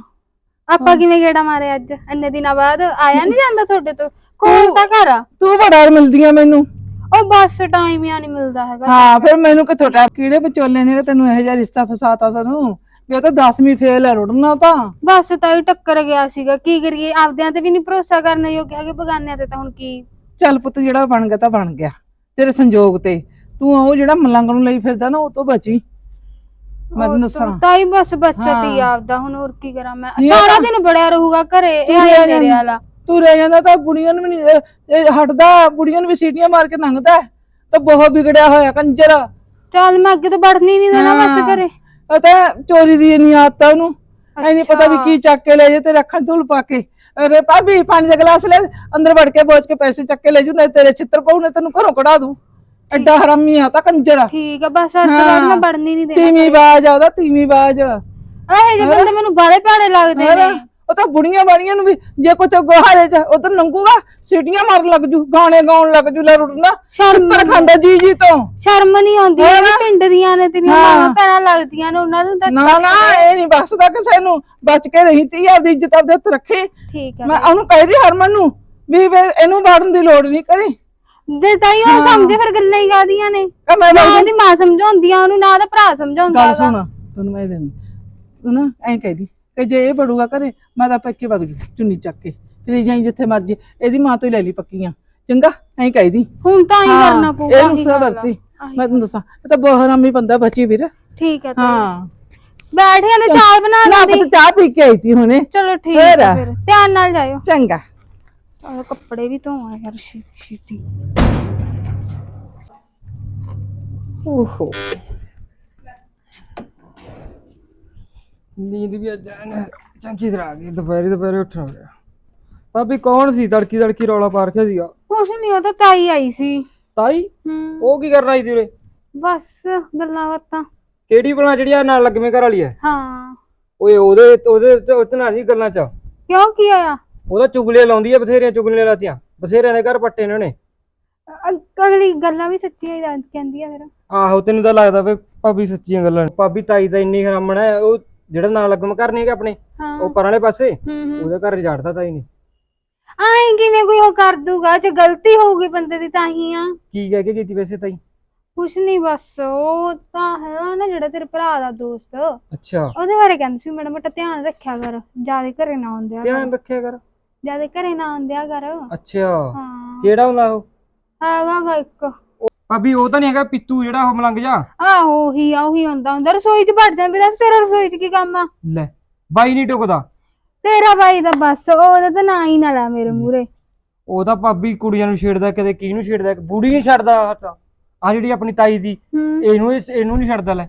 ਆਪਾਂ ਕਿਵੇਂ ਗੇੜਾ ਮਾਰੇ ਅੱਜ? ਇੰਨੇ ਦਿਨਾਂ ਬਾਅਦ ਆਇਆ ਨਹੀਂ ਜਾਂਦਾ ਤੁਹਾਡੇ ਤੋਂ? ਕੋਲ ਤਾਂ ਘਰ ਆ। ਤੂੰ ਬੜਾ ਮਿਲਦੀ ਆ ਮੈਨੂੰ। ਉਹ ਬੱਸ ਟਾਈਮ ਹੀ ਨਹੀਂ ਮਿਲਦਾ ਹੈਗਾ। ਹਾਂ ਫਿਰ ਮੈਨੂੰ ਕਿੱਥੋਂ ਟਾਈਮ ਕਿਹੜੇ ਵਿਚੋਲੇ ਨੇ ਤੈਨੂੰ ਇਹੋ ਜਿਹਾ ਰਿਸ਼ਤਾ ਫਸਾਤਾ ਸਾਨੂੰ? ਵੀ ਉਹ ਤਾਂ 10ਵੀਂ ਫੇਲ ਹੈ ਰੁੜਨਾ ਤਾਂ। ਬੱਸ ਤਾਂ ਹੀ ਟੱਕਰ ਗਿਆ ਸੀਗਾ। ਕੀ ਕਰੀਏ? ਆਪਦਿਆਂ ਤੇ ਵੀ ਨਹੀਂ ਭਰੋਸਾ ਕਰਨ ਯੋਗ ਹੈਗੇ ਬਗਾਨਿਆਂ ਤੇ ਤਾਂ ਹੁਣ ਕੀ? ਚੱਲ ਪੁੱਤ ਜਿਹੜਾ ਬਣ ਗਿਆ ਤਾਂ ਬਣ ਗਿਆ। ਤੇਰੇ ਸੰਜੋਗ ਤੇ। ਤੂੰ ਉਹ ਜਿਹੜਾ ਮਲੰਗ ਨੂੰ ਲਈ ਫਿਰਦਾ ਨਾ ਉਹ ਤੋਂ ਬਚੀ। ਮੈਂ ਤੈਨੂੰ ਦੱਸਾਂ ਤਾਂ ਹੀ ਬਸ ਬੱਚਤ ਹੀ ਹਾਂ। ਆਪਦਾ ਹੁਣ ਹੋਰ ਕੀ ਕਰਾਂ ਮੈਂ ਨਹੀਂ, ਸਾਰਾ ਤਾਂ- ਦਿਨ ਬੜਿਆ ਰਹੂਗਾ ਘਰੇ ਇਹ ਤੂੰ ਆਇਆ ਰਹਿ ਮੇਰੇ ਜਾਂਦਾ। ਵਾਲਾ ਤੂੰ ਰਹਿ ਜਾਂਦਾ ਤਾਂ ਬੁੜੀਆਂ ਨੂੰ ਵੀ ਨਹੀਂ ਇਹ- ਇਹ ਹਟਦਾ ਬੁੜੀਆਂ ਨੂੰ ਵੀ ਸੀਟੀਆਂ ਮਾਰ ਕੇ ਲੰਘਦਾ ਹੈ। ਤਾਂ ਬਹੁਤ ਵਿਗੜਿਆ ਹੋਇਆ ਕੰਜਰ ਚੱਲ ਮੈਂ ਅੱਗੇ ਤੋਂ ਵੜਨੀ ਨਹੀਂ ਦੇਣਾ ਬਸ ਹਾਂ। ਘਰੇ ਚੋਰੀ ਦੀ ਨਹੀਂ ਆਦਤ ਉਹਨੂੰ ਐ ਨਹੀਂ ਪਤਾ ਵੀ। ਕੀ ਚੱਕ ਕੇ ਲੈ ਜੇ ਤੇ ਰੱਖਣ ਧੂਲ ਪਾ ਕੇ ਅਰੇ ਭਾਬੀ ਪਾਣੀ ਦਾ ਗਲਾਸ ਲੈ ਅੰਦਰ ਵੜ ਕੇ ਬੋਝ ਕੇ ਪੈਸੇ ਚੱਕ ਕੇ ਲੈ ਜੂ ਨਹੀਂ ਤੇਰੇ ਚਿੱਤਰ ਪਾਉ ਨੇ ਤੈਨੂੰ ਘਰੋਂ ਕਢਾ ਦੂ ਐਡਾ ਹਰਾਮੀ ਆ ਤਾਂ ਕੰਜਰ ਠੀਕ ਆ ਬਸ ਅੱਜ ਤੋਂ ਬਾਅਦ ਮੈਂ ਵੜਨੀ ਨਹੀਂ ਦੇਣਾ ਤੀਵੀਂ ਬਾਜ ਆ ਉਹਦਾ ਤੀਵੀਂ ਬਾਜ। ਇਹ ਜੇ ਬੰਦੇ ਮੈਨੂੰ ਬਾਲੇ ਭਾੜੇ ਲੱਗਦੇ? ਨੇ। ਉਹ ਤਾਂ ਬੁੜੀਆਂ ਬਾੜੀਆਂ ਨੂੰ ਵੀ ਜੇ ਕੁਝ ਗੋਹਾਰੇ ਚ ਉਧਰ ਨੰਗੂਗਾ ਸੀਟੀਆਂ ਮਾਰਨ ਲੱਗ ਜੂ ਗਾਣੇ ਗਾਉਣ ਲੱਗ ਜੂ ਲੈ ਰੁੱਟਣਾ ਸ਼ਰਮ ਖਾਂਦਾ ਜੀ ਜੀ ਤੋਂ। ਸ਼ਰਮ ਨਹੀਂ ਆਉਂਦੀ? ਇਹ ਪਿੰਡ ਦੀਆਂ ਨੇ ਤੇਰੀਆਂ। ਮਾਵਾਂ ਭੈਣਾਂ ਲੱਗਦੀਆਂ ਨੇ ਉਹਨਾਂ ਨੂੰ ਤਾਂ ਨਾ ਨਾ ਇਹ ਨਹੀਂ ਬਸਦਾ ਕਿਸੇ ਨੂੰ ਬਚ ਕੇ ਰਹੀ ਤੀ ਆਪਦੀ ਇੱਜ਼ਤ ਆਪਦੇ ਹੱਥ ਰੱਖੀ। ਠੀਕ ਹੈ ਮੈਂ ਉਹਨੂੰ ਕਹਿਦੀ ਹਰਮਨ ਨੂੰ ਵੀ ਇਹਨੂੰ ਬਾੜਨ ਦੀ ਲੋੜ ਨਹੀਂ ਕਰੀ। ਦੇ ਤਾਈ ਉਹ ਸਮਝੇ ਫਿਰ ਗੱਲਾਂ ਹੀ ਕਾਦੀਆਂ ਨੇ? ਕਹ ਮੈਂ ਨਾ ਉਹਦੀ ਮਾਂ ਸਮਝਾਉਂਦੀ ਆ ਉਹਨੂੰ ਨਾ ਉਹਦਾ ਭਰਾ ਸਮਝਾਉਂਦਾ ਗੱਲ। ਸੁਣ ਤੈਨੂੰ ਮੈਂ ਦੇਣੀ ਤੂੰ ਨਾ ਐਂ ਕਹਿਦੀ ਕਿ ਜੇ ਇਹ ਬੜੂਗਾ ਘਰੇ ਮੈਂ ਤਾਂ ਪੱਕੇ ਵਗ ਜੂ ਚੁੰਨੀ ਚੱਕ ਕੇ। ਤੇ ਜਾਈ ਜਿੱਥੇ ਮਰਜ਼ੀ। ਇਹਦੀ ਮਾਂ ਤੋਂ ਹੀ ਲੈ ਲਈ ਪੱਕੀਆਂ। ਚੰਗਾ ਐਂ ਕਹਿਦੀ ਹੁਣ ਤਾਂ ਹੀ ਕਰਨਾ ਪਊਗਾ ਆ। ਸਬਰਤੀ ਮੈਂ ਤੈਨੂੰ ਦੱਸਾਂ ਇਹ ਤਾਂ ਬਹੁਤ ਹਰਾਮੀ ਬੰਦਾ ਬਚੀ ਵੀਰ। ਠੀਕ ਹੈ ਹਾਂ। ਬੈਠ ਤੇ ਚਾਹ ਬਣਾ ਨਾ ਲੈਂਦੀ। ਪਤਾ ਚਾਹ ਪੀ ਕੇ ਆਈ ਤੀ ਹੁਣੇ। ਚਲੋ ਠੀਕ ਹੈ। ਫਿਰ। ਧਿਆਨ ਨਾਲ ਜਾਇਓ। ਚੰਗਾ। ਆਹ ਕੱਪੜੇ ਵੀ ਧੋਵਾਂ ਯਾਰ ਛੇਤੀ ਛੇਤੀ। ਓਹੋ। ਨੀਂਦ ਵੀ ਅੱਜ ਐਨ ਚੰਗੀ ਤਰ੍ਹਾਂ ਆ ਗਈ ਦੁਪਹਿਰੇ ਦੁਪਹਿਰੇ ਉੱਠਣਾ ਪਿਆ। ਭਾਬੀ ਕੌਣ ਸੀ? ਤੜਕੀ ਤੜਕੀ ਰੌਲਾ ਪਾ ਰੱਖਿਆ ਸੀਗਾ। ਕੁਛ ਨਹੀਂ ਉਹ ਤਾਂ ਤਾਈ ਆਈ ਸੀ। ਤਾਈ? ਹੂੰ। ਉਹ ਕੀ ਕਰਨ ਆਈ ਸੀ ਉਰੇ? ਬਸ ਗੱਲਾਂ ਬਾਤਾਂ। ਕਿਹੜੀ ਬਣਾ ਜਿਹੜੀ ਆ ਨਾਲ ਲੱਗਵੇਂ ਘਰ ਵਾਲੀ ਐ ਹਾਂ। ਓਏ ਉਹਦੇ ਉਹਦੇ ਤੇ ਉੱਤੇ ਨਾ ਸੀ ਗੱਲਾਂ ਚ ਕਿਉਂ ਕੀ ਹੋਇਆ? ਉਹਦਾ ਚੁਗਲੀਆਂ ਲਾਉਂਦੀ ਆ ਬਥੇਰੀਆਂ ਚੁਗਲੀਆਂ ਲਾਤੀਆਂ। ਬਥੇਰਿਆਂ ਦੇ ਘਰ ਪੱਟੇ ਇਹਨਾਂ ਨੇ ਅ- ਅਗਲੀ ਗੱਲਾਂ ਵੀ ਸੱਚੀਆਂ ਹੀ ਦੱਸ- ਕਹਿੰਦੀ ਆ ਫਿਰ। ਆਹੋ ਤੈਨੂੰ ਤਾਂ ਲੱਗਦਾ ਵੇ ਭਾਬੀ ਸੱਚੀਆਂ ਗੱਲਾਂ ਨੇ। ਭਾਬੀ ਤਾਈ ਤਾਂ ਇੰਨੀ ਹਰਾਮਣ ਹੈ ਉਹ ਜਿਹੜਾ ਨਾਲ ਲੱਗਮ ਘਰ ਨਹੀਂ ਹੈਗਾ ਆਪਣੇ ਹਾਂ। ਉਹ ਪਰ ਵਾਲੇ ਪਾਸੇ ਹੂੰ ਹੂੰ। ਉਹਦੇ ਘਰ ਜਾੜਦਾ ਤਾਈ ਨੇ। ਆਏ ਕਿਵੇਂ ਕੋਈ ਉਹ ਕਰ ਦੂਗਾ? ਜੇ ਗਲਤੀ ਹੋਊਗੀ ਬੰਦੇ ਦੀ ਤਾਂ ਹੀ ਆ। ਕੀ ਕਹਿ ਕੇ ਕੀਤੀ ਵੈਸੇ ਤਾਈ? ਕੁਛ ਨਹੀਂ ਬਸ ਉਹ ਤਾਂ ਹੈ ਨਾ ਜਿਹੜਾ ਤੇਰੇ ਭਰਾ ਦਾ ਦੋਸਤ। ਅੱਛਾ। ਉਹਦੇ ਬਾਰੇ ਕਹਿੰਦੀ ਸੀ ਮਾੜਾ ਮੋਟਾ ਧਿਆਨ ਰੱਖਿਆ ਕਰ ਜਿਆਦੇ ਘਰੇ ਨਾ ਆਉਂਦਿਆ ਧਿਆਨ ਰੱਖਿਆ ਕਰ? ਜਿਆਦੇ ਘਰੇ ਨਾ ਆਉਂਦਿਆ ਕਰ। ਅੱਛਾ। ਹਾਂ। ਕਿਹੜਾ ਹੁੰਦਾ ਉਹ? ਹੈਗਾ ਗਾ ਇੱਕ। ਭਾਬੀ ਉਹ ਤਾਂ ਨਹੀਂ ਹੈਗਾ ਪਿੱਤੂ ਜਿਹੜਾ ਉਹ ਮਲੰਗ ਜਾ ਆਹੋ ਉਹੀ ਆ ਉਹੀ ਹੁੰਦਾ ਹੁੰਦਾ। ਰਸੋਈ 'ਚ ਵੜ ਜਾਂਦੇ ਦੱਸ ਤੇਰਾ ਰਸੋਈ 'ਚ ਕੀ ਕੰਮ ਆ? ਲੈ ਬਾਈ ਨਹੀਂ ਟੁਕਦਾ। ਤੇਰਾ ਬਾਈ ਦਾ ਬਸ ਉਹਦਾ ਤਾਂ ਨਾਂ ਹੀ ਨਾ ਲਾ ਮੇਰੇ ਮੂਰੇ ਉਹ ਤਾਂ ਭਾਬੀ ਕੁੜੀਆਂ ਨੂੰ ਛੇੜਦਾ ਕਦੇ ਕੀ ਨੂੰ ਛੇੜਦਾ ਬੁੜੀ ਨਹੀਂ ਛੱਡਦਾ ਆ ਜਿਹੜੀ ਆਪਣੀ ਤਾਈ ਦੀ ਹੂੰ। ਇਹਨੂੰ ਇਸ- ਇਹਨੂੰ ਨਹੀਂ ਛੱਡਦਾ ਲੈ।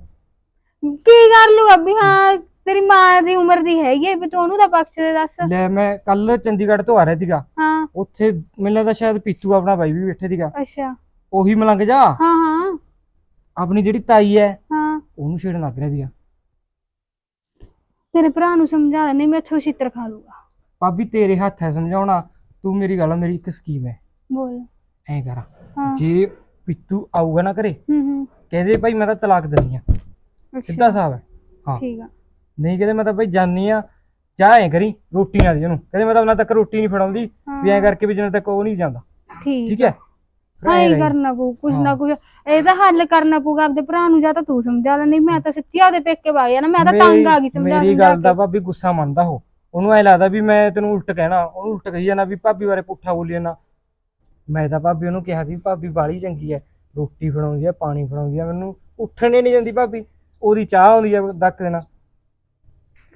ਕੀ ਕਰ ਲੂਗਾ ਵੀ ਹਾਂ ਤੇਰੀ ਮਾਂ ਦੀ ਉਮਰ ਦੀ ਹੈਗੀ ਹੈ ਵੀ ਤੂੰ ਉਹਨੂੰ ਤਾਂ ਬਖਸ਼ ਦੇ ਦੱਸ। ਲੈ ਮੈਂ ਕੱਲ ਚੰਡੀਗੜ੍ਹ ਤੋਂ ਆ ਰਿਹਾ ਸੀਗਾ। ਹਾਂ। ਉੱਥੇ ਮੈਨੂੰ ਲੱਗਦਾ ਸ਼ਾਇਦ ਪੀਤੂ ਆਪਣਾ ਬਾਈ ਵੀ ਬੈਠੇ ਸੀਗਾ। ਅੱਛਾ। ਉਹੀ ਮਲੰਗ ਜਾ। ਹਾਂ ਹਾਂ। ਆਪਣੀ ਜਿਹੜੀ ਤਾਈ ਹੈ ਹਾਂ। ਉਹਨੂੰ ਛੇੜਨ ਲੱਗ ਰਿਹਾ ਸੀਗਾ। ਤੇਰੇ ਭਰਾ ਨੂੰ ਸਮਝਾ ਲੈ ਨਹੀਂ ਮੈਂ ਇੱਥੋਂ ਛਿੱਤਰ ਖਾ ਲੂਗਾ। ਭਾਬੀ ਤੇਰੇ ਹੱਥ ਹੈ ਸਮਝਾਉਣਾ ਤੂੰ ਮੇਰੀ ਗੱਲ ਮੇਰੀ ਇੱਕ ਸਕੀਮ ਹੈ। ਬੋਲ। ਐਂ ਕਰ। ਹਾਂ। ਜੇ ਪੀਤੂ ਆਊਗਾ ਨਾ ਘਰੇ ਹੂੰ ਹੂੰ। ਕਹਿੰਦੇ ਭਾਈ ਮੈਂ ਤਾਂ ਤਲਾਕ ਦਿੰਦੀ ਆ ਸਿੱਧਾ ਹਿਸਾਬ ਹੈ। ਹਾਂ। ਠੀਕ ਆ। ਨਹੀਂ ਕਹਿੰਦੇ ਮੈਂ ਤਾਂ ਭਾਈ ਜਾਨੀ ਆ ਚਾਹ ਐ ਕਰੀ ਰੋਟੀ ਨਾ ਦੇ ਉਹਨੂੰ। ਕਹਿੰਦੇ ਮੈਂ ਤਾਂ ਉਹਨਾਂ ਤੱਕ ਰੋਟੀ ਨਹੀਂ ਫੜਾਉਂਦੀ ਵੀ ਐਂ ਕਰਕੇ ਵੀ ਜਿੰਨਾ ਤੱਕ ਉਹ ਨਹੀਂ ਜਾਂਦਾ। ਠੀਕ ਠੀਕ ਹੈ? ਹਾਂ ਐਂ ਹੀ ਰਹੀ। ਕਰਨਾ ਪਊ ਕੁਛ ਨਾ ਹਾਂ। ਕੁਛ। ਇਹਦਾ ਹੱਲ ਕਰਨਾ ਪਊਗਾ ਆਪਦੇ ਭਰਾ ਨੂੰ ਜਾਂ ਤਾਂ ਤੂੰ ਸਮਝਾ ਲੈ ਨਹੀਂ ਮੈਂ ਤਾਂ ਸੱਚੀ ਉਹਦੇ ਪੇਕੇ ਵਗ ਜਾਣਾ ਮੈਂ ਤਾਂ ਤੰਗ ਆ ਗਈ ਸਮਝਾ ਮੇਰੀ ਗੱਲ ਦਾ ਕੇ। ਭਾਬੀ ਗੁੱਸਾ ਮੰਨਦਾ ਉਹ। ਉਹਨੂੰ ਐ ਲੱਗਦਾ ਵੀ ਮੈਂ ਤੈਨੂੰ ਉਲਟ ਕਹਿਣਾ ਉਹਨੂੰ ਉਲਟ ਕਹੀ ਜਾਣਾ ਵੀ ਭਾਬੀ ਬਾਰੇ ਪੁੱਠਾ ਬੋਲੀ ਜਾਣਾ। ਮੈਂ ਤਾਂ ਭਾਬੀ ਉਹਨੂੰ ਕਿਹਾ ਸੀ ਭਾਬੀ ਬਾਲੀ ਚੰਗੀ ਐ। ਰੋਟੀ ਫੜਾਉਂਦੀ ਐ ਪਾਣੀ ਫੜਾਉਂਦੀ ਐ ਮੈਨੂੰ ਉੱਠਣ ਨਹੀਂ ਜਾਂਦੀ ਭਾਬੀ। ਉਹਦੀ ਚਾਹ ਆਉਂਦੀ ਐ ਦੱਕ ਦੇਣਾ।